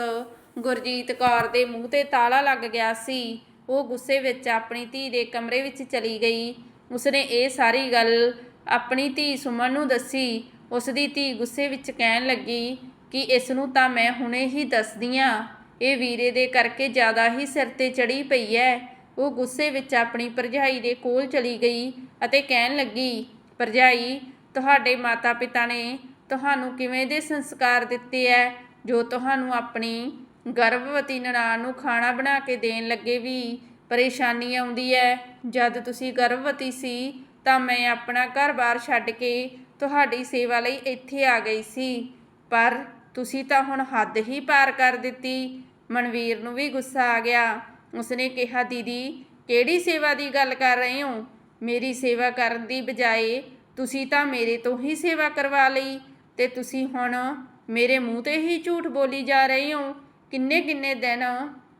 ਗੁਰਜੀਤ ਕੌਰ ਦੇ ਮੂੰਹ ਤੇ ਤਾਲਾ ਲੱਗ ਗਿਆ ਸੀ। ਉਹ ਗੁੱਸੇ ਵਿੱਚ ਆਪਣੀ ਧੀ ਦੇ ਕਮਰੇ ਵਿੱਚ ਚਲੀ ਗਈ। ਉਸਨੇ ਇਹ ਸਾਰੀ ਗੱਲ ਆਪਣੀ ਧੀ ਸੁਮਨ ਨੂੰ ਦੱਸੀ। ਉਸ ਦੀ ਧੀ ਗੁੱਸੇ ਵਿੱਚ ਕਹਿਣ ਲੱਗੀ ਕਿ ਇਸ ਨੂੰ ਤਾਂ ਮੈਂ ਹੁਣੇ ਹੀ ਦੱਸਦੀ ਆਂ। ਇਹ ਵੀਰੇ ਦੇ ਕਰਕੇ ਜ਼ਿਆਦਾ ਹੀ ਸਿਰ ਤੇ ਚੜੀ ਪਈ ਐ। ਉਹ ਗੁੱਸੇ ਵਿੱਚ ਆਪਣੀ ਭਰਜਾਈ ਦੇ ਕੋਲ ਚਲੀ ਗਈ ਅਤੇ ਕਹਿਣ ਲੱਗੀ, ਭਰਜਾਈ, ਤੁਹਾਡੇ ਮਾਤਾ-ਪਿਤਾ ਨੇ ਤੁਹਾਨੂੰ ਕਿਵੇਂ ਦੇ ਸੰਸਕਾਰ ਦਿੱਤੇ ਐ? ਜੋ ਤੁਹਾਨੂੰ ਆਪਣੀ ਗਰਭਵਤੀ ਨਨਾਣ ਨੂੰ ਖਾਣਾ ਬਣਾ ਕੇ ਦੇਣ ਲੱਗੇ ਵੀ ਪਰੇਸ਼ਾਨੀ ਆਉਂਦੀ ਹੈ। ਜਦ ਤੁਸੀਂ ਗਰਭਵਤੀ ਸੀ ਤਾਂ ਮੈਂ ਆਪਣਾ ਘਰ-ਬਾਰ ਛੱਡ ਕੇ ਤੁਹਾਡੀ ਸੇਵਾ ਲਈ ਇੱਥੇ ਆ ਗਈ ਸੀ। ਪਰ ਤੁਸੀਂ ਤਾਂ ਹੁਣ ਹੱਦ ਹੀ ਪਾਰ ਕਰ ਦਿੱਤੀ। ਮਨਵੀਰ ਨੂੰ ਵੀ ਗੁੱਸਾ ਆ ਗਿਆ। ਉਸਨੇ ਕਿਹਾ, ਦੀਦੀ, ਕਿਹੜੀ ਸੇਵਾ ਦੀ ਗੱਲ ਕਰ ਰਹੇ ਹੋ? ਮੇਰੀ ਸੇਵਾ ਕਰਨ ਦੀ ਬਜਾਏ ਤੁਸੀਂ ਤਾਂ ਮੇਰੇ ਤੋਂ ਹੀ ਸੇਵਾ ਕਰਵਾ ਲਈ ਤੇ ਤੁਸੀਂ ਹੁਣ ਮੇਰੇ ਮੂੰਹ ਤੇ ਹੀ ਝੂਠ ਬੋਲੀ ਜਾ ਰਹੇ ਹੋ। ਕਿੰਨੇ ਕਿੰਨੇ ਦਿਨ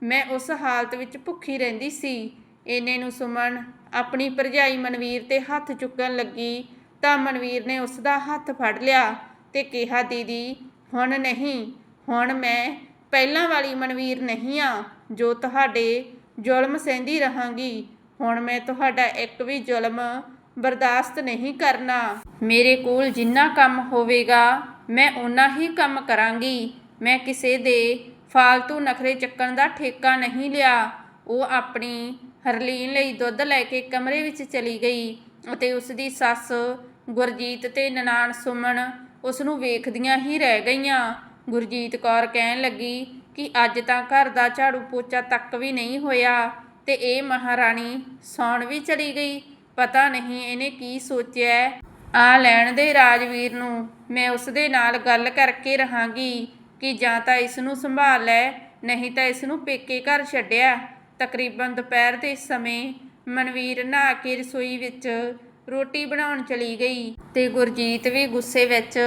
ਮੈਂ ਉਸ ਹਾਲਤ ਵਿੱਚ ਭੁੱਖੀ ਰਹਿੰਦੀ ਸੀ। ਇਹਨੇ ਨੂੰ ਸੁਮਨ ਆਪਣੀ ਭਰਜਾਈ ਮਨਵੀਰ ਤੇ ਹੱਥ ਚੁੱਕਣ ਲੱਗੀ ਤਾਂ ਮਨਵੀਰ ਨੇ ਉਸ ਦਾ ਹੱਥ ਫੜ ਲਿਆ ਤੇ ਕਿਹਾ, ਦੀਦੀ, ਹੁਣ ਨਹੀਂ, ਹੁਣ ਮੈਂ ਪਹਿਲਾਂ ਵਾਲੀ ਮਨਵੀਰ ਨਹੀਂ ਆ, ਜੋ ਤੁਹਾਡੇ ਜ਼ੁਲਮ ਸਹਿੰਦੀ ਰਹਾਂਗੀ। ਹੁਣ ਮੈਂ ਤੁਹਾਡਾ ਇੱਕ ਵੀ ਜ਼ੁਲਮ ਬਰਦਾਸ਼ਤ ਨਹੀਂ ਕਰਨਾ। ਮੇਰੇ ਕੋਲ ਜਿੰਨਾ ਕੰਮ ਹੋਵੇਗਾ, ਮੈਂ ਓਨਾ ਹੀ ਕੰਮ ਕਰਾਂਗੀ। ਮੈਂ ਕਿਸੇ ਦੇ ਫਾਲਤੂ ਨਖਰੇ ਚੱਕਣ ਦਾ ਠੇਕਾ ਨਹੀਂ ਲਿਆ। ਉਹ ਆਪਣੀ ਹਰਲੀਨ ਲਈ ਦੁੱਧ ਲੈ ਕੇ ਕਮਰੇ ਵਿੱਚ ਚਲੀ ਗਈ ਅਤੇ ਉਸ ਦੀ ਸੱਸ ਗੁਰਜੀਤ ਤੇ ਨਨਾਣ ਸੁਮਨ ਉਸ ਨੂੰ ਵੇਖਦੀਆਂ ਹੀ ਰਹਿ ਗਈਆਂ। ਗੁਰਜੀਤ ਕੌਰ ਕਹਿਣ ਲੱਗੀ ਕਿ ਅੱਜ ਤਾਂ ਘਰ ਦਾ ਝਾੜੂ ਪੋਚਾ ਤੱਕ ਵੀ ਨਹੀਂ ਹੋਇਆ ਤੇ ਇਹ ਮਹਾਰਾਣੀ ਸੌਣ ਵੀ ਚਲੀ ਗਈ। ਪਤਾ ਨਹੀਂ ਇਹਨੇ ਕੀ ਸੋਚਿਆ ਆ ਲੈਣ ਦੇ ਰਾਜਵੀਰ ਨੂੰ। ਮੈਂ ਉਸ ਦੇ ਨਾਲ ਗੱਲ ਕਰਕੇ ਰਹਾਂਗੀ। ਕਿ ਜਾਂ ਤਾਂ ਇਸ ਨੂੰ ਸੰਭਾਲ ਲੈ, ਨਹੀਂ ਤਾਂ ਇਸ ਨੂੰ ਪੇਕੇ ਘਰ ਛੱਡਿਆ। ਤਕਰੀਬਨ ਦੁਪਹਿਰ ਦੇ ਸਮੇਂ ਮਨਵੀਰ ਨਹਾ ਕੇ ਰਸੋਈ ਵਿੱਚ ਰੋਟੀ ਬਣਾਉਣ ਚਲੀ ਗਈ ਤੇ ਗੁਰਜੀਤ ਵੀ ਗੁੱਸੇ ਵਿੱਚ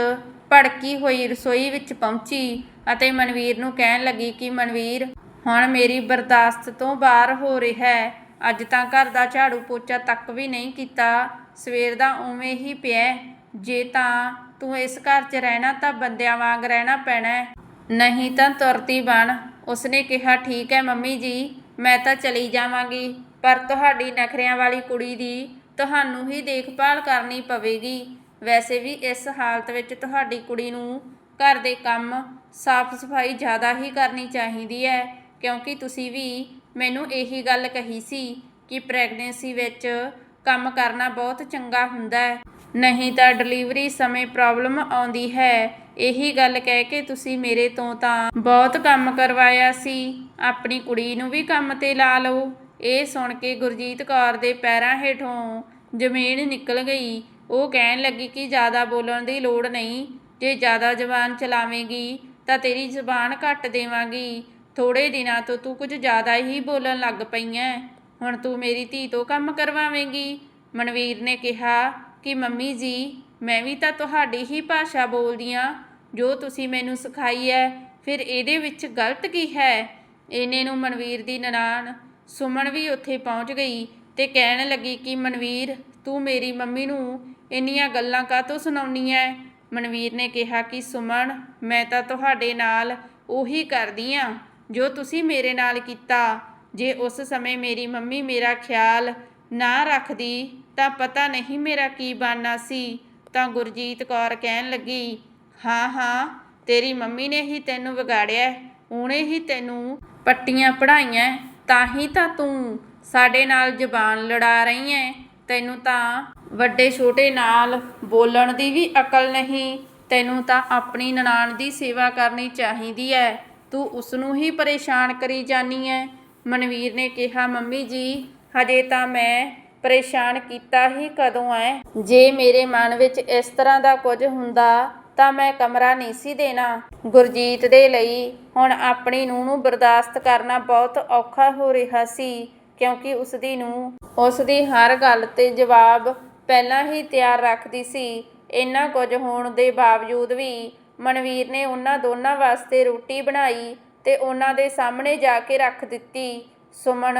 ਭੜਕੀ ਹੋਈ ਰਸੋਈ ਵਿੱਚ ਪਹੁੰਚੀ ਅਤੇ ਮਨਵੀਰ ਨੂੰ ਕਹਿਣ ਲੱਗੀ ਕਿ ਮਨਵੀਰ, ਹੁਣ ਮੇਰੀ ਬਰਦਾਸ਼ਤ ਤੋਂ ਬਾਹਰ ਹੋ ਰਿਹਾ ਹੈ। ਅੱਜ ਤਾਂ ਘਰ ਦਾ ਝਾੜੂ ਪੋਚਾ ਤੱਕ ਵੀ ਨਹੀਂ ਕੀਤਾ। ਸਵੇਰ ਦਾ ਉਵੇਂ ਹੀ ਪਿਆ ਜੇ ਤਾਂ ਤੂੰ ਇਸ ਘਰ 'ਚ ਰਹਿਣਾ ਤਾਂ ਬੰਦਿਆਂ ਵਾਂਗ ਰਹਿਣਾ ਪੈਣਾ ਨਹੀਂ ਤਾਂ ਤੁਰਤੀ ਬਣ। ਉਸਨੇ ਕਿਹਾ, ਠੀਕ ਹੈ ਮੰਮੀ ਜੀ, ਮੈਂ ਤਾਂ ਚਲੀ ਜਾਵਾਂਗੀ, ਪਰ ਤੁਹਾਡੀ ਨਖਰਿਆਂ ਵਾਲੀ ਕੁੜੀ ਦੀ ਤੁਹਾਨੂੰ ਹੀ ਦੇਖਭਾਲ ਕਰਨੀ ਪਵੇਗੀ। ਵੈਸੇ ਵੀ ਇਸ ਹਾਲਤ ਵਿੱਚ ਤੁਹਾਡੀ ਕੁੜੀ ਨੂੰ ਘਰ ਦੇ ਕੰਮ ਸਾਫ਼ ਸਫ਼ਾਈ ਜ਼ਿਆਦਾ ਹੀ ਕਰਨੀ ਚਾਹੀਦੀ ਹੈ, ਕਿਉਂਕਿ ਤੁਸੀਂ ਵੀ ਮੈਨੂੰ ਇਹੀ ਗੱਲ ਕਹੀ ਸੀ ਕਿ ਪ੍ਰੈਗਨੈਂਸੀ ਵਿੱਚ ਕੰਮ ਕਰਨਾ ਬਹੁਤ ਚੰਗਾ ਹੁੰਦਾ ਹੈ। ਨਹੀਂ ਤਾਂ ਡਿਲੀਵਰੀ ਸਮੇਂ ਪ੍ਰੋਬਲਮ ਆਉਂਦੀ ਹੈ। ਇਹੀ ਗੱਲ ਕਹਿ ਕੇ ਤੁਸੀਂ ਮੇਰੇ ਤੋਂ ਤਾਂ ਬਹੁਤ ਕੰਮ ਕਰਵਾਇਆ ਸੀ। ਆਪਣੀ ਕੁੜੀ ਨੂੰ ਵੀ ਕੰਮ ਤੇ ਲਾ ਲਓ। ਇਹ ਸੁਣ ਕੇ ਗੁਰਜੀਤ ਕੌਰ ਦੇ ਪੈਰਾਂ ਹੇਠੋਂ ਜ਼ਮੀਨ ਨਿਕਲ ਗਈ। ਉਹ ਕਹਿਣ ਲੱਗੀ ਕਿ ਜ਼ਿਆਦਾ ਬੋਲਣ ਦੀ ਲੋੜ ਨਹੀਂ। ਜੇ ਜ਼ਿਆਦਾ ਜ਼ਬਾਨ ਚਲਾਵੇਂਗੀ ਤਾਂ ਤੇਰੀ ਜ਼ਬਾਨ ਘੱਟ ਦੇਵਾਂਗੀ। ਥੋੜੇ ਦਿਨਾਂ ਤੋਂ ਤੂੰ ਕੁਝ ਜ਼ਿਆਦਾ ਹੀ ਬੋਲਣ ਲੱਗ ਪਈ ਐ ਹੁਣ ਤੂੰ ਮੇਰੀ ਧੀ ਤੋਂ ਕੰਮ ਕਰਵਾਵੇਂਗੀ। ਮਨਵੀਰ ਨੇ ਕਿਹਾ ਕਿ ਮੰਮੀ ਜੀ, ਮੈਂ ਵੀ ਤਾਂ ਤੁਹਾਡੀ ਹੀ ਭਾਸ਼ਾ ਬੋਲਦੀ ਆ। ਜੋ ਤੁਸੀਂ ਮੈਨੂੰ ਸਿਖਾਈ ਹੈ, ਫਿਰ ਇਹਦੇ ਵਿੱਚ ਗਲਤ ਕੀ ਹੈ? ਇਹਨੇ ਨੂੰ ਮਨਵੀਰ ਦੀ ਨਨਾਣ ਸੁਮਨ ਵੀ ਉੱਥੇ ਪਹੁੰਚ ਗਈ ਤੇ ਕਹਿਣ ਲੱਗੀ ਕਿ ਮਨਵੀਰ, ਤੂੰ ਮੇਰੀ ਮੰਮੀ ਨੂੰ ਇੰਨੀਆਂ ਗੱਲਾਂ ਕਾਹਤੋਂ ਸੁਣਾਉਣੀ ਐ ਮਨਵੀਰ ਨੇ ਕਿਹਾ ਕਿ ਸੁਮਨ, ਮੈਂ ਤਾਂ ਤੁਹਾਡੇ ਨਾਲ ਉਹੀ ਕਰਦੀ ਆ, ਜੋ ਤੁਸੀਂ ਮੇਰੇ ਨਾਲ ਕੀਤਾ। ਜੇ ਉਸ ਸਮੇਂ ਮੇਰੀ ਮੰਮੀ ਮੇਰਾ ਖਿਆਲ ਨਾ ਰੱਖਦੀ, ਤਾਂ ਪਤਾ ਨਹੀਂ ਮੇਰਾ ਕੀ ਬਣਨਾ ਸੀ। ਤਾਂ ਗੁਰਜੀਤ ਕੌਰ ਕਹਿਣ ਲੱਗੀ ਹਾਂ ਹਾਂ ਤੇਰੀ ਮੰਮੀ ਨੇ ਹੀ ਤੈਨੂੰ ਵਿਗਾੜਿਆ ਹੈ, ਉਹਨੇ ਹੀ ਤੈਨੂੰ ਪੱਟੀਆਂ ਪੜਾਈਆਂ ਤਾਂ ਹੀ ਤਾਂ ਤੂੰ ਸਾਡੇ ਨਾਲ ਜ਼ਬਾਨ ਲੜਾ ਰਹੀ ਐ ਤੈਨੂੰ ਤਾਂ ਵੱਡੇ ਛੋਟੇ ਨਾਲ ਬੋਲਣ ਦੀ ਵੀ ਅਕਲ ਨਹੀਂ। ਤੈਨੂੰ ਤਾਂ ਆਪਣੀ ਨਨਾਣ ਦੀ ਸੇਵਾ ਕਰਨੀ ਚਾਹੀਦੀ ਐ ਤੂੰ ਉਸ ਨੂੰ ਹੀ ਪਰੇਸ਼ਾਨ ਕਰੀ ਜਾਨੀ ਐ ਮਨਵੀਰ ਨੇ ਕਿਹਾ ਮੰਮੀ ਜੀ ਹਜੇ ਤਾਂ ਮੈਂ ਪਰੇਸ਼ਾਨ ਕੀਤਾ ਹੀ ਕਦੋਂ ਐ ਜੇ ਮੇਰੇ ਮਨ ਵਿੱਚ ਇਸ ਤਰ੍ਹਾਂ ਦਾ ਕੁਝ ਹੁੰਦਾ ਤਾਂ ਮੈਂ ਕਮਰਾ ਨਹੀਂ ਸੀ ਦੇਣਾ। ਗੁਰਜੀਤ ਦੇ ਲਈ ਹੁਣ ਆਪਣੀ ਨੂੰਹ ਨੂੰ ਬਰਦਾਸ਼ਤ ਕਰਨਾ ਬਹੁਤ ਔਖਾ ਹੋ ਰਿਹਾ ਸੀ, ਕਿਉਂਕਿ ਉਸ ਦੀ ਨੂੰਹ ਉਸ ਦੀ ਹਰ ਗੱਲ ਤੇ ਜਵਾਬ ਪਹਿਲਾਂ ਹੀ ਤਿਆਰ ਰੱਖਦੀ ਸੀ। ਇੰਨਾ ਕੁਝ ਹੋਣ ਦੇ ਬਾਵਜੂਦ ਵੀ ਮਨਵੀਰ ਨੇ ਉਹਨਾਂ ਦੋਨਾਂ ਵਾਸਤੇ ਰੋਟੀ ਬਣਾਈ ਤੇ ਉਹਨਾਂ ਦੇ ਸਾਹਮਣੇ ਜਾ ਕੇ ਰੱਖ ਦਿੱਤੀ। ਸੁਮਨ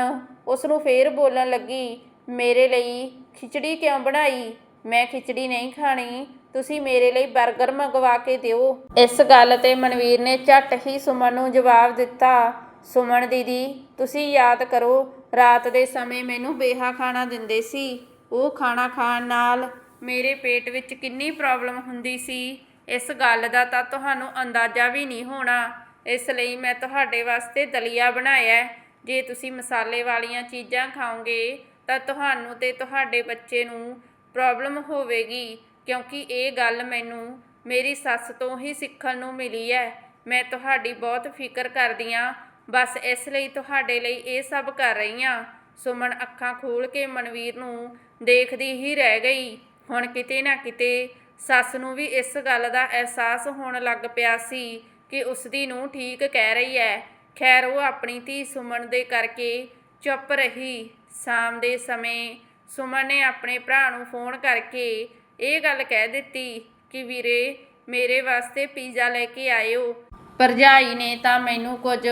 ਉਸ ਨੂੰ ਫੇਰ ਬੋਲਣ ਲੱਗੀ, ਮੇਰੇ ਲਈ ਖਿਚੜੀ ਕਿਉਂ ਬਣਾਈ? ਮੈਂ ਖਿਚੜੀ ਨਹੀਂ ਖਾਣੀ। ਤੁਸੀਂ ਮੇਰੇ ਲਈ 버ਗਰ ਮੰਗਵਾ ਕੇ ਦਿਓ। ਇਸ ਗੱਲ ਤੇ ਮਨਵੀਰ ਨੇ ਝੱਟ ਹੀ ਸੁਮਨ ਨੂੰ ਜਵਾਬ ਦਿੱਤਾ। ਸੁਮਨ ਦੀਦੀ, ਤੁਸੀਂ ਯਾਦ ਕਰੋ, ਰਾਤ ਦੇ ਸਮੇਂ ਮੈਨੂੰ ਬੇਹਾ ਖਾਣਾ ਦਿੰਦੇ ਸੀ। ਉਹ ਖਾਣਾ ਖਾਣ ਨਾਲ ਮੇਰੇ ਪੇਟ ਵਿੱਚ ਕਿੰਨੀ ਪ੍ਰੋਬਲਮ ਹੁੰਦੀ ਸੀ। ਇਸ ਗੱਲ ਦਾ ਤਾਂ ਤੁਹਾਨੂੰ ਅੰਦਾਜ਼ਾ ਵੀ ਨਹੀਂ ਹੋਣਾ। ਇਸ ਲਈ ਮੈਂ ਤੁਹਾਡੇ ਵਾਸਤੇ ਦਲੀਆ ਬਣਾਇਆ ਜੇ ਤੁਸੀਂ ਮਸਾਲੇ ਵਾਲੀਆਂ ਚੀਜ਼ਾਂ ਖਾਓਗੇ, ਤਾਂ ਤੁਹਾਨੂੰ ਤੇ ਤੁਹਾਡੇ ਬੱਚੇ ਨੂੰ ਪ੍ਰੋਬਲਮ ਹੋਵੇਗੀ। ਕਿਉਂਕਿ ਇਹ ਗੱਲ ਮੈਨੂੰ ਮੇਰੀ ਸੱਸ ਤੋਂ ਹੀ ਸਿੱਖਣ ਨੂੰ ਮਿਲੀ ਹੈ। ਮੈਂ ਤੁਹਾਡੀ ਬਹੁਤ ਫਿਕਰ ਕਰਦੀ ਹਾਂ। ਬਸ ਇਸ ਲਈ ਤੁਹਾਡੇ ਲਈ ਇਹ ਸਭ ਕਰ ਰਹੀ ਹਾਂ। ਸੁਮਨ ਅੱਖਾਂ ਖੋਲ ਕੇ ਮਨਵੀਰ ਨੂੰ ਦੇਖਦੀ ਹੀ ਰਹਿ ਗਈ। ਹੁਣ ਕਿਤੇ ਨਾ ਕਿਤੇ ਸੱਸ ਨੂੰ ਵੀ ਇਸ ਗੱਲ ਦਾ ਅਹਿਸਾਸ ਹੋਣ ਲੱਗ ਪਿਆ ਸੀ ਕਿ ਉਸ ਦੀ ਨੂੰ ਠੀਕ ਕਹਿ ਰਹੀ ਹੈ। ਖੈਰ, ਉਹ ਆਪਣੀ ਧੀ ਸੁਮਨ ਦੇ ਕਰਕੇ ਚੁੱਪ ਰਹੀ। ਸ਼ਾਮ ਦੇ ਸਮੇਂ ਸੁਮਨ ਨੇ ਆਪਣੇ ਭਰਾ ਨੂੰ ਫੋਨ ਕਰਕੇ ਇਹ ਗੱਲ ਕਹਿ ਦਿੱਤੀ ਕਿ ਵੀਰੇ, ਮੇਰੇ ਵਾਸਤੇ ਪੀਜ਼ਾ ਲੈ ਕੇ ਆਇਓ। ਭਰਜਾਈ ਨੇ ਤਾਂ ਮੈਨੂੰ ਕੁਝ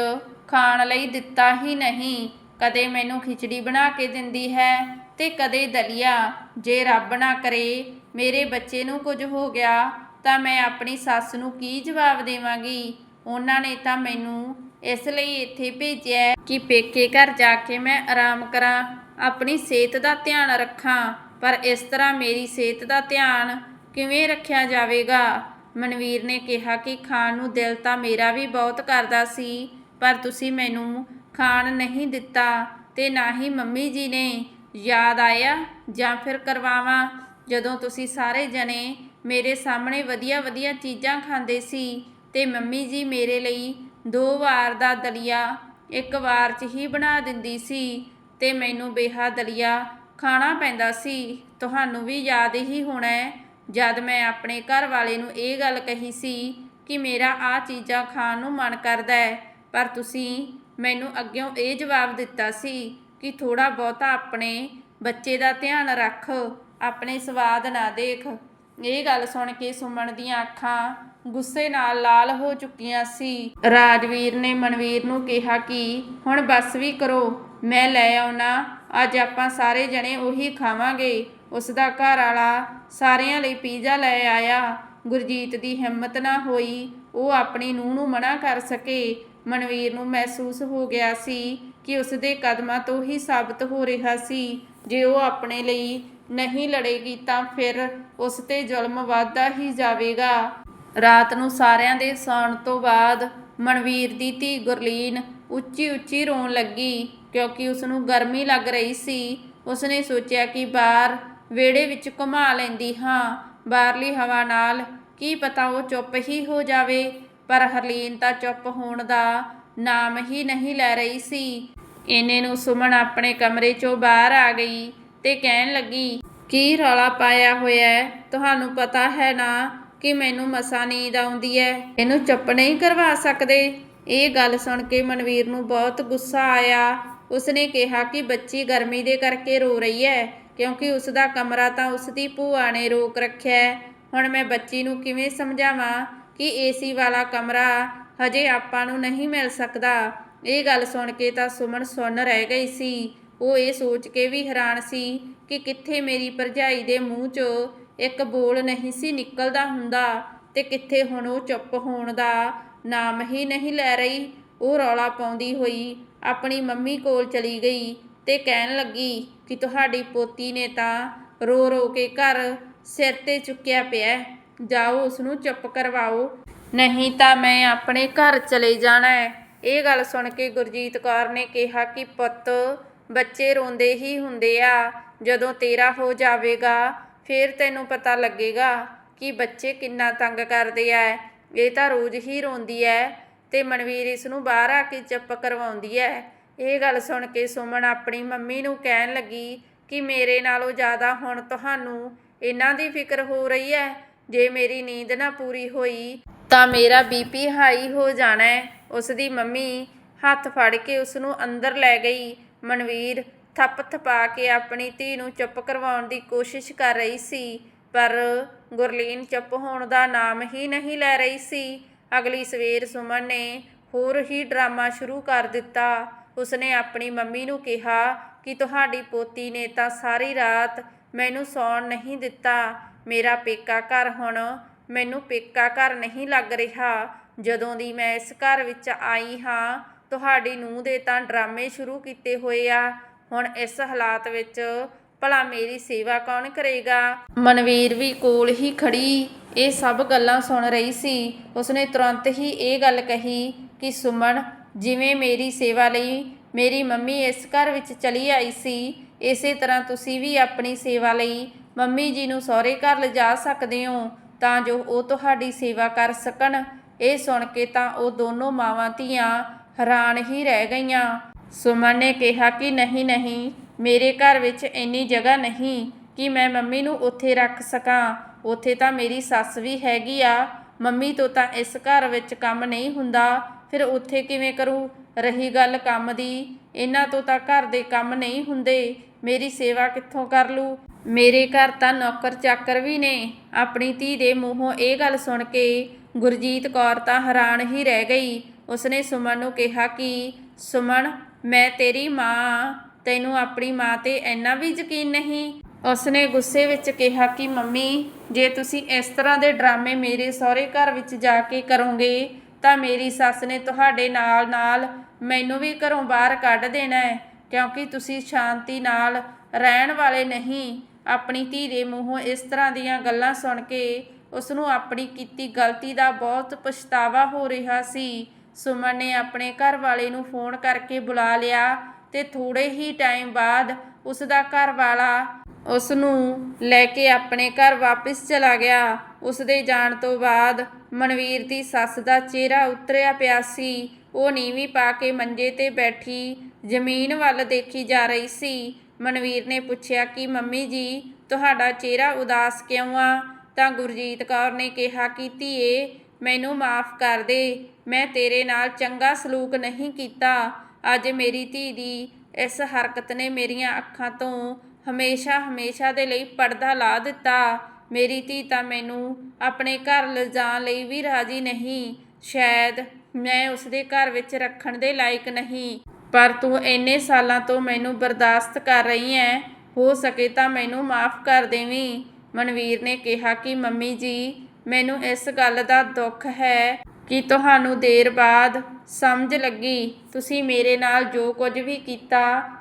ਖਾਣ ਲਈ ਦਿੱਤਾ ਹੀ ਨਹੀਂ। ਕਦੇ ਮੈਨੂੰ ਖਿਚੜੀ ਬਣਾ ਕੇ ਦਿੰਦੀ ਹੈ ਤੇ ਕਦੇ ਦਲੀਆ। ਜੇ ਰੱਬ ਨਾ ਕਰੇ, ਮੇਰੇ ਬੱਚੇ ਨੂੰ ਕੁਝ ਹੋ ਗਿਆ, ਤਾਂ ਮੈਂ ਆਪਣੀ ਸੱਸ ਨੂੰ ਕੀ ਜਵਾਬ ਦੇਵਾਂਗੀ? ਉਹਨਾਂ ਨੇ ਤਾਂ ਮੈਨੂੰ ਇਸ ਲਈ ਇੱਥੇ ਭੇਜਿਆ ਕਿ ਪੇਕੇ ਘਰ ਜਾ ਕੇ ਮੈਂ ਆਰਾਮ ਕਰਾਂ, ਆਪਣੀ ਸਿਹਤ ਦਾ ਧਿਆਨ ਰੱਖਾਂ। ਪਰ ਇਸ ਤਰ੍ਹਾਂ ਮੇਰੀ ਸਿਹਤ ਦਾ ਧਿਆਨ ਕਿਵੇਂ ਰੱਖਿਆ ਜਾਵੇਗਾ? ਮਨਵੀਰ ਨੇ ਕਿਹਾ ਕਿ ਖਾਣ ਨੂੰ ਦਿਲ ਤਾਂ ਮੇਰਾ ਵੀ ਬਹੁਤ ਕਰਦਾ ਸੀ, ਪਰ ਤੁਸੀਂ ਮੈਨੂੰ ਖਾਣ ਨਹੀਂ ਦਿੱਤਾ ਤੇ ਨਾ ਹੀ ਮੰਮੀ ਜੀ ਨੇ। ਯਾਦ ਆਇਆ? ਜਾਂ ਫਿਰ ਕਰਵਾਵਾਂ? ਜਦੋਂ ਤੁਸੀਂ ਸਾਰੇ ਜਣੇ ਮੇਰੇ ਸਾਹਮਣੇ ਵਧੀਆ ਵਧੀਆ ਚੀਜ਼ਾਂ ਖਾਂਦੇ ਸੀ ਤੇ ਮੰਮੀ ਜੀ ਮੇਰੇ ਲਈ ਦੋ ਵਾਰ ਦਾ ਦਲੀਆ ਇੱਕ ਵਾਰ 'ਚ ਹੀ ਬਣਾ ਦਿੰਦੀ ਸੀ ਤੇ ਮੈਨੂੰ ਬੇਹਾ ਦਲੀਆ ਖਾਣਾ ਪੈਂਦਾ ਸੀ। ਤੁਹਾਨੂੰ ਵੀ ਯਾਦ ਹੀ ਹੋਣਾ ਜਦ ਮੈਂ ਆਪਣੇ ਘਰ ਵਾਲੇ ਨੂੰ ਇਹ ਗੱਲ ਕਹੀ ਸੀ ਕਿ ਮੇਰਾ ਆ ਚੀਜ਼ਾਂ ਖਾਣ ਨੂੰ ਮਨ ਕਰਦਾ ਹੈ, ਪਰ ਤੁਸੀਂ ਮੈਨੂੰ ਅੱਗਿਓਂ ਇਹ ਜਵਾਬ ਦਿੱਤਾ ਸੀ ਕਿ ਥੋੜਾ ਬਹੁਤਾ ਆਪਣੇ ਬੱਚੇ ਦਾ ਧਿਆਨ ਰੱਖ, ਆਪਣੇ ਸਵਾਦ ਨਾ ਦੇਖ। ਇਹ ਗੱਲ ਸੁਣ ਕੇ ਸੁਮਨ ਦੀਆਂ ਅੱਖਾਂ ਗੁੱਸੇ ਨਾਲ ਲਾਲ ਹੋ ਚੁੱਕੀਆਂ ਸੀ। ਰਾਜਵੀਰ ਨੇ ਮਨਵੀਰ ਨੂੰ ਕਿਹਾ ਕਿ ਹੁਣ ਬਸ ਵੀ ਕਰੋ, ਮੈਂ ਲੈ ਆਉਣਾ। ਅੱਜ ਆਪਾਂ ਸਾਰੇ ਜਣੇ ਉਹੀ ਖਾਵਾਂਗੇ। ਉਸ ਦਾ ਘਰ ਵਾਲਾ ਸਾਰਿਆਂ ਲਈ ਪੀਜ਼ਾ ਲੈ ਆਇਆ। ਗੁਰਜੀਤ ਦੀ ਹਿੰਮਤ ਨਾ ਹੋਈ, ਉਹ ਆਪਣੀ ਨੂੰਹ ਨੂੰ ਮਨਾ ਕਰ ਸਕੇ। ਮਨਵੀਰ ਨੂੰ ਮਹਿਸੂਸ ਹੋ ਗਿਆ ਸੀ ਕਿ ਉਸ ਦੇ ਕਦਮਾਂ ਤੋਂ ਹੀ ਸਾਬਤ ਹੋ ਰਿਹਾ ਸੀ। ਜੇ ਉਹ ਆਪਣੇ ਲਈ ਨਹੀਂ ਲੜੇਗੀ ਤਾਂ ਫਿਰ ਉਸ ਤੇ ਜ਼ੁਲਮ ਵੱਧਦਾ ਹੀ ਜਾਵੇਗਾ। ਰਾਤ ਨੂੰ ਸਾਰਿਆਂ ਦੇ ਸੌਣ ਤੋਂ ਬਾਅਦ ਮਨਵੀਰ ਦੀ ਧੀ ਗੁਰਲੀਨ ਉੱਚੀ ਉੱਚੀ ਰੋਣ ਲੱਗੀ। ਕਿਉਂਕਿ ਉਸ ਨੂੰ ਗਰਮੀ ਲੱਗ ਰਹੀ ਸੀ। ਉਸਨੇ ਸੋਚਿਆ ਕਿ ਬਾਹਰ ਵਿਹੜੇ ਵਿੱਚ ਘੁਮਾ ਲੈਂਦੀ ਹਾਂ। ਬਾਹਰਲੀ ਹਵਾ ਨਾਲ ਕੀ ਪਤਾ ਉਹ ਚੁੱਪ ਹੀ ਹੋ ਜਾਵੇ, ਪਰ ਹਰਲੀਨ ਤਾਂ ਚੁੱਪ ਹੋਣ ਦਾ ਨਾਮ ਹੀ ਨਹੀਂ ਲੈ ਰਹੀ ਸੀ। ਇਹਨੇ ਨੂੰ ਸੁਮਨ ਆਪਣੇ ਕਮਰੇ 'ਚੋਂ ਬਾਹਰ ਆ ਗਈ ਤੇ ਕਹਿਣ ਲੱਗੀ, ਕੀ ਰੌਲਾ ਪਾਇਆ ਹੋਇਆ ਤੁਹਾਨੂੰ ਪਤਾ ਹੈ ਨਾ ਕਿ ਮੈਨੂੰ ਮਸਾ ਨੀਂਦ ਆਉਂਦੀ ਹੈ। ਇਹਨੂੰ ਚੁੱਪ ਨਹੀਂ ਕਰਵਾ ਸਕਦੇ? ਇਹ ਗੱਲ ਸੁਣ ਕੇ ਮਨਵੀਰ ਨੂੰ ਬਹੁਤ ਗੁੱਸਾ ਆਇਆ। ਉਸਨੇ ਕਿਹਾ ਕਿ ਬੱਚੀ ਗਰਮੀ ਦੇ ਕਰਕੇ ਰੋ ਰਹੀ ਹੈ, ਕਿਉਂਕਿ ਉਸ ਦਾ ਕਮਰਾ ਤਾਂ ਉਸ ਦੀ ਭੂਆ ਨੇ ਰੋਕ ਰੱਖਿਆ ਹੈ। ਹੁਣ ਮੈਂ ਬੱਚੀ ਨੂੰ ਕਿਵੇਂ ਸਮਝਾਵਾਂ ਕਿ ਏਸੀ ਵਾਲਾ ਕਮਰਾ ਹਜੇ ਆਪਾਂ ਨੂੰ ਨਹੀਂ ਮਿਲ ਸਕਦਾ? ਇਹ ਗੱਲ ਸੁਣ ਕੇ ਤਾਂ ਸੁਮਨ ਸੁੰਨ ਰਹਿ ਗਈ ਸੀ। ਉਹ ਇਹ ਸੋਚ ਕੇ ਵੀ ਹੈਰਾਨ ਸੀ ਕਿ ਕਿੱਥੇ ਮੇਰੀ ਭਰਜਾਈ ਦੇ ਮੂੰਹ 'ਚੋਂ ਇੱਕ ਬੋਲ ਨਹੀਂ ਸੀ ਨਿਕਲਦਾ ਹੁੰਦਾ ਤੇ ਕਿੱਥੇ ਹੁਣ ਉਹ ਚੁੱਪ ਹੋਣ ਦਾ ਨਾਮ ਹੀ ਨਹੀਂ ਲੈ ਰਹੀ। ਉਹ ਰੌਲਾ ਪਾਉਂਦੀ ਹੋਈ ਆਪਣੀ ਮੰਮੀ ਕੋਲ ਚਲੀ ਗਈ ਤੇ ਕਹਿਣ ਲੱਗੀ ਕਿ ਤੁਹਾਡੀ ਪੋਤੀ ਨੇ ਤਾਂ ਰੋ ਰੋ ਕੇ ਘਰ ਸਿਰ ਤੇ ਚੁੱਕਿਆ ਪਿਆ ਜਾਓ ਉਸ ਨੂੰ ਚੁੱਪ ਕਰਵਾਓ। ਨਹੀਂ ਤਾਂ ਮੈਂ ਆਪਣੇ ਘਰ ਚਲੇ ਜਾਣਾ ਹੈ। ਇਹ ਗੱਲ ਸੁਣ ਕੇ ਗੁਰਜੀਤ ਕੌਰ ਨੇ ਕਿਹਾ ਕਿ ਪੁੱਤ, ਬੱਚੇ ਰੋਂਦੇ ਹੀ ਹੁੰਦੇ ਆ। ਜਦੋਂ ਤੇਰਾ ਹੋ ਜਾਵੇਗਾ, ਫਿਰ ਤੈਨੂੰ ਪਤਾ ਲੱਗੇਗਾ ਕਿ ਬੱਚੇ ਕਿੰਨਾ ਤੰਗ ਕਰਦੇ ਆ। ਇਹ ਤਾਂ ਰੋਜ਼ ਹੀ ਰੋਂਦੀ ਐ ਤੇ ਮਨਵੀਰ ਇਸ ਨੂੰ ਬਾਹਰ ਆ ਕੇ ਚੁੱਪ ਕਰਵਾਉਂਦੀ ਹੈ ਇਹ ਗੱਲ ਸੁਣ ਕੇ ਸੁਮਨ ਆਪਣੀ ਮੰਮੀ ਨੂੰ ਕਹਿਣ ਲੱਗੀ ਕਿ ਮੇਰੇ ਨਾਲੋਂ ਜ਼ਿਆਦਾ ਹੁਣ ਤੁਹਾਨੂੰ ਇਹਨਾਂ ਦੀ ਫਿਕਰ ਹੋ ਰਹੀ ਹੈ ਜੇ ਮੇਰੀ ਨੀਂਦ ਨਾ ਪੂਰੀ ਹੋਈ ਤਾਂ ਮੇਰਾ ਬੀਪੀ ਹਾਈ ਹੋ ਜਾਣਾ ਹੈ ਉਸ ਦੀ ਮੰਮੀ ਹੱਥ ਫੜ ਕੇ ਉਸ ਨੂੰ ਅੰਦਰ ਲੈ ਗਈ। ਮਨਵੀਰ ਥੱਪ ਥਪਾ ਕੇ ਆਪਣੀ ਧੀ ਨੂੰ ਚੁੱਪ ਕਰਵਾਉਣ ਦੀ ਕੋਸ਼ਿਸ਼ ਕਰ ਰਹੀ ਸੀ, ਪਰ ਗੁਰਲੀਨ ਚੁੱਪ ਹੋਣ ਦਾ ਨਾਮ ਹੀ ਨਹੀਂ ਲੈ ਰਹੀ ਸੀ। ਅਗਲੀ ਸਵੇਰ ਸੁਮਨ ਨੇ ਹੋਰ ਹੀ ਡਰਾਮਾ ਸ਼ੁਰੂ ਕਰ ਦਿੱਤਾ। ਉਸਨੇ ਆਪਣੀ ਮੰਮੀ ਨੂੰ ਕਿਹਾ ਕਿ ਤੁਹਾਡੀ ਪੋਤੀ ਨੇ ਤਾਂ ਸਾਰੀ ਰਾਤ ਮੈਨੂੰ ਸੌਣ ਨਹੀਂ ਦਿੱਤਾ। ਮੇਰਾ ਪੇਕਾ ਘਰ ਹੁਣ ਮੈਨੂੰ ਪੇਕਾ ਘਰ ਨਹੀਂ ਲੱਗ ਰਿਹਾ। ਜਦੋਂ ਦੀ ਮੈਂ ਇਸ ਘਰ ਵਿੱਚ ਆਈ ਹਾਂ, ਤੁਹਾਡੀ ਨੂੰਹ ਦੇ ਤਾਂ ਡਰਾਮੇ ਸ਼ੁਰੂ ਕੀਤੇ ਹੋਏ ਆ। ਹੁਣ ਇਸ ਹਾਲਾਤ ਵਿੱਚ ਭਲਾ ਮੇਰੀ ਸੇਵਾ ਕੌਣ ਕਰੇਗਾ? ਮਨਵੀਰ ਵੀ ਕੋਲ ਹੀ ਖੜੀ ਇਹ ਸਭ ਗੱਲਾਂ ਸੁਣ ਰਹੀ ਸੀ। ਉਸਨੇ ਤੁਰੰਤ ਹੀ ਇਹ ਗੱਲ ਕਹੀ ਕਿ, ਸੁਮਨ, ਜਿਵੇਂ ਮੇਰੀ ਸੇਵਾ ਲਈ ਮੇਰੀ ਮੰਮੀ ਇਸ ਘਰ ਵਿੱਚ ਚਲੀ ਆਈ ਸੀ, ਇਸੇ ਤਰ੍ਹਾਂ ਤੁਸੀਂ ਵੀ ਆਪਣੀ ਸੇਵਾ ਲਈ ਮੰਮੀ ਜੀ ਨੂੰ ਸਹੁਰੇ ਘਰ ਲਿਜਾ ਸਕਦੇ ਹੋ, ਤਾਂ ਜੋ ਉਹ ਤੁਹਾਡੀ ਸੇਵਾ ਕਰ ਸਕਣ। ਇਹ ਸੁਣ ਕੇ ਤਾਂ ਉਹ ਦੋਨੋਂ ਮਾਵਾਂ ਧੀਆਂ ਹੈਰਾਨ ਹੀ ਰਹਿ ਗਈਆਂ। ਸੁਮਨ ਨੇ ਕਿਹਾ ਕਿ, ਨਹੀਂ ਨਹੀਂ, ਮੇਰੇ ਘਰ ਵਿੱਚ ਇੰਨੀ ਜਗ੍ਹਾ ਨਹੀਂ ਕਿ ਮੈਂ ਮੰਮੀ ਨੂੰ ਉੱਥੇ ਰੱਖ ਸਕਾਂ। ਉੱਥੇ ਤਾਂ ਮੇਰੀ ਸੱਸ ਵੀ ਹੈਗੀ ਆ। ਮੰਮੀ ਤੋਂ ਤਾਂ ਇਸ ਘਰ ਵਿੱਚ ਕੰਮ ਨਹੀਂ ਹੁੰਦਾ। ਫਿਰ ਉੱਥੇ ਕਿਵੇਂ ਕਰੂ? ਰਹੀ ਗੱਲ ਕੰਮ ਦੀ। ਇਹਨਾਂ ਤੋਂ ਤਾਂ ਘਰ ਦੇ ਕੰਮ ਨਹੀਂ ਹੁੰਦੇ। ਮੇਰੀ ਸੇਵਾ ਕਿੱਥੋਂ ਕਰ ਲੂ ਮੇਰੇ ਘਰ ਤਾਂ ਨੌਕਰ ਚਾਕਰ ਵੀ ਨੇ। ਆਪਣੀ ਧੀ ਦੇ ਮੂੰਹੋਂ ਇਹ ਗੱਲ ਸੁਣ ਕੇ ਗੁਰਜੀਤ ਕੌਰ ਤਾਂ ਹੈਰਾਨ ਹੀ ਰਹਿ ਗਈ। ਉਸਨੇ ਸੁਮਨ ਨੂੰ ਕਿਹਾ ਕਿ, ਸੁਮਨ, ਮੈਂ ਤੇਰੀ ਮਾਂ ਤੈਨੂੰ ਆਪਣੀ ਮਾਂ ਤੇ ਇੰਨਾ ਵੀ ਯਕੀਨ ਨਹੀਂ? ਉਸਨੇ ਗੁੱਸੇ ਵਿੱਚ ਕਿਹਾ ਕਿ, ਮੰਮੀ, ਜੇ ਤੁਸੀਂ ਇਸ ਤਰ੍ਹਾਂ ਦੇ ਡਰਾਮੇ ਮੇਰੇ ਸਹੁਰੇ ਘਰ ਵਿੱਚ ਜਾ ਕੇ ਕਰੋਗੇ, ਤਾਂ ਮੇਰੀ ਸੱਸ ਨੇ ਤੁਹਾਡੇ ਨਾਲ ਨਾਲ ਮੈਨੂੰ ਵੀ ਘਰੋਂ ਬਾਹਰ ਕੱਢ ਦੇਣਾ ਹੈ, ਕਿਉਂਕਿ ਤੁਸੀਂ ਸ਼ਾਂਤੀ ਨਾਲ ਰਹਿਣ ਵਾਲੇ ਨਹੀਂ। ਆਪਣੀ ਧੀ ਦੇ ਮੂੰਹੋਂ ਇਸ ਤਰ੍ਹਾਂ ਦੀਆਂ ਗੱਲਾਂ ਸੁਣ ਕੇ ਉਸ ਨੂੰ ਆਪਣੀ ਕੀਤੀ ਗਲਤੀ ਦਾ ਬਹੁਤ ਪਛਤਾਵਾ ਹੋ ਰਿਹਾ ਸੀ। ਸੁਮਨ ਨੇ ਆਪਣੇ ਘਰ ਵਾਲੇ ਨੂੰ ਫੋਨ ਕਰਕੇ ਬੁਲਾ ਲਿਆ ਤੇ ਥੋੜੇ ਹੀ ਟਾਈਮ ਬਾਅਦ ਉਸ ਦਾ ਘਰ ਵਾਲਾ ਉਸ ਨੂੰ ਲੈ ਕੇ ਆਪਣੇ ਘਰ ਵਾਪਸ ਚਲਾ ਗਿਆ। ਉਸ ਦੇ ਜਾਣ ਤੋਂ ਬਾਅਦ ਮਨਵੀਰ ਦੀ ਸੱਸ ਦਾ ਚਿਹਰਾ ਉਤਰਿਆ ਪਿਆ ਸੀ। ਉਹ ਨੀਵੀਂ ਪਾ ਕੇ ਮੰਜੇ ਤੇ ਬੈਠੀ ਜ਼ਮੀਨ ਵੱਲ ਦੇਖੀ ਜਾ ਰਹੀ ਸੀ। ਮਨਵੀਰ ਨੇ ਪੁੱਛਿਆ ਕਿ, ਮੰਮੀ ਜੀ, ਤੁਹਾਡਾ ਚਿਹਰਾ ਉਦਾਸ ਕਿਉਂ ਆ? ਤਾਂ ਗੁਰਜੀਤ ਕੌਰ ਨੇ ਕਿਹਾ ਕਿ, ਧੀਏ, ਮੈਨੂੰ ਮਾਫ ਕਰ ਦੇ। ਮੈਂ ਤੇਰੇ ਨਾਲ ਚੰਗਾ ਸਲੂਕ ਨਹੀਂ ਕੀਤਾ। ਅੱਜ ਮੇਰੀ ਧੀ ਦੀ ਇਸ ਹਰਕਤ ਨੇ ਮੇਰੀਆਂ ਅੱਖਾਂ ਤੋਂ ਹਮੇਸ਼ਾ ਹਮੇਸ਼ਾ ਦੇ ਲਈ ਪਰਦਾ ਲਾ ਦਿੱਤਾ। ਮੇਰੀ ਧੀ ਤਾਂ ਮੈਨੂੰ ਆਪਣੇ ਘਰ ਲਿਜਾਣ ਲਈ ਵੀ ਰਾਜੀ ਨਹੀਂ। ਸ਼ਾਇਦ ਮੈਂ ਉਸਦੇ ਘਰ ਵਿੱਚ ਰੱਖਣ ਦੇ ਲਾਇਕ ਨਹੀਂ। ਪਰ ਤੂੰ ਇੰਨੇ ਸਾਲਾਂ ਤੋਂ ਮੈਨੂੰ ਬਰਦਾਸ਼ਤ ਕਰ ਰਹੀ ਐ। ਹੋ ਸਕੇ ਤਾਂ ਮੈਨੂੰ ਮਾਫ ਕਰ ਦੇਵੀਂ। ਮਨਵੀਰ ਨੇ ਕਿਹਾ ਕਿ, ਮੰਮੀ ਜੀ, ਮੈਨੂੰ ਇਸ ਗੱਲ ਦਾ ਦੁੱਖ ਹੈ। ਕਿ ਤੁਹਾਨੂੰ ਦੇਰ ਬਾਅਦ ਸਮਝ ਲੱਗੀ, ਤੁਸੀਂ ਮੇਰੇ ਨਾਲ ਜੋ ਕੁਝ ਵੀ ਕੀਤਾ,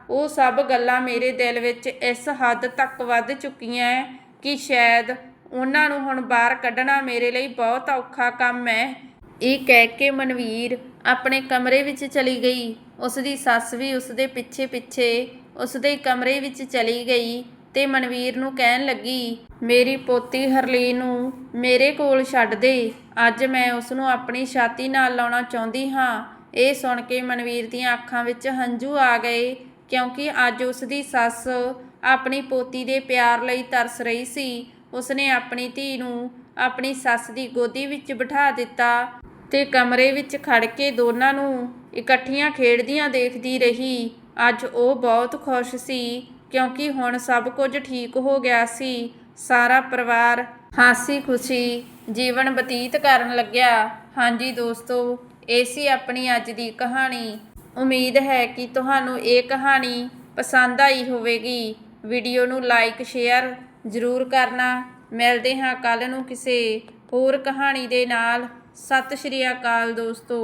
ਉਹ ਸਭ ਗੱਲਾਂ ਮੇਰੇ ਦਿਲ ਵਿੱਚ ਇਸ ਹੱਦ ਤੱਕ ਵੱਧ ਚੁੱਕੀਆਂ ਕਿ ਸ਼ਾਇਦ ਉਹਨਾਂ ਨੂੰ ਹੁਣ ਬਾਹਰ ਕੱਢਣਾ ਮੇਰੇ ਲਈ ਬਹੁਤ ਔਖਾ ਕੰਮ ਹੈ ਇਹ ਕਹਿ ਕੇ ਮਨਵੀਰ ਆਪਣੇ ਕਮਰੇ ਵਿੱਚ ਚਲੀ ਗਈ। ਉਸ ਦੀ ਸੱਸ ਵੀ ਉਸ ਦੇ ਪਿੱਛੇ ਪਿੱਛੇ ਉਸ ਦੇ ਕਮਰੇ ਵਿੱਚ ਚਲੀ ਗਈ। ਤੇ ਮਨਵੀਰ ਨੂੰ ਕਹਿਣ ਲੱਗੀ, ਮੇਰੀ ਪੋਤੀ ਹਰਲੀਨ ਨੂੰ ਮੇਰੇ ਕੋਲ ਛੱਡ ਦੇ। ਅੱਜ ਮੈਂ ਉਸ ਨੂੰ ਆਪਣੀ ਛਾਤੀ ਨਾਲ ਲਾਉਣਾ ਚਾਹੁੰਦੀ ਹਾਂ। ਇਹ ਸੁਣ ਕੇ ਮਨਵੀਰ ਦੀਆਂ ਅੱਖਾਂ ਵਿੱਚ ਹੰਝੂ ਆ ਗਏ, ਕਿਉਂਕਿ ਅੱਜ ਉਸ ਦੀ ਸੱਸ ਆਪਣੀ ਪੋਤੀ ਦੇ ਪਿਆਰ ਲਈ ਤਰਸ ਰਹੀ ਸੀ। ਉਸਨੇ ਆਪਣੀ ਧੀ ਨੂੰ ਆਪਣੀ ਸੱਸ ਦੀ ਗੋਦੀ ਵਿੱਚ ਬਿਠਾ ਦਿੱਤਾ ਤੇ ਕਮਰੇ ਵਿੱਚ ਖੜ ਕੇ ਦੋਨਾਂ ਨੂੰ ਇਕੱਠੀਆਂ ਖੇਡਦੀਆਂ ਦੇਖਦੀ ਰਹੀ। ਅੱਜ ਉਹ ਬਹੁਤ ਖੁਸ਼ ਸੀ ਕਿਉਂਕਿ ਹੁਣ ਸਭ ਕੁਝ ਠੀਕ ਹੋ ਗਿਆ ਸੀ। ਸਾਰਾ ਪਰਿਵਾਰ ਹਾਸੀ ਖੁਸ਼ੀ ਜੀਵਨ ਬਤੀਤ ਕਰਨ ਲੱਗਿਆ। ਹਾਂਜੀ ਦੋਸਤੋ, ਇਹ ਸੀ ਆਪਣੀ ਅੱਜ ਦੀ ਕਹਾਣੀ। ਉਮੀਦ ਹੈ ਕਿ ਤੁਹਾਨੂੰ ਇਹ ਕਹਾਣੀ ਪਸੰਦ ਆਈ ਹੋਵੇਗੀ। ਵੀਡੀਓ ਨੂੰ ਲਾਈਕ, ਸ਼ੇਅਰ ਜ਼ਰੂਰ ਕਰਨਾ। ਮਿਲਦੇ ਹਾਂ ਕੱਲ ਨੂੰ ਕਿਸੇ ਹੋਰ ਕਹਾਣੀ ਦੇ ਨਾਲ। ਸਤਿ ਸ਼੍ਰੀ ਅਕਾਲ ਦੋਸਤੋ।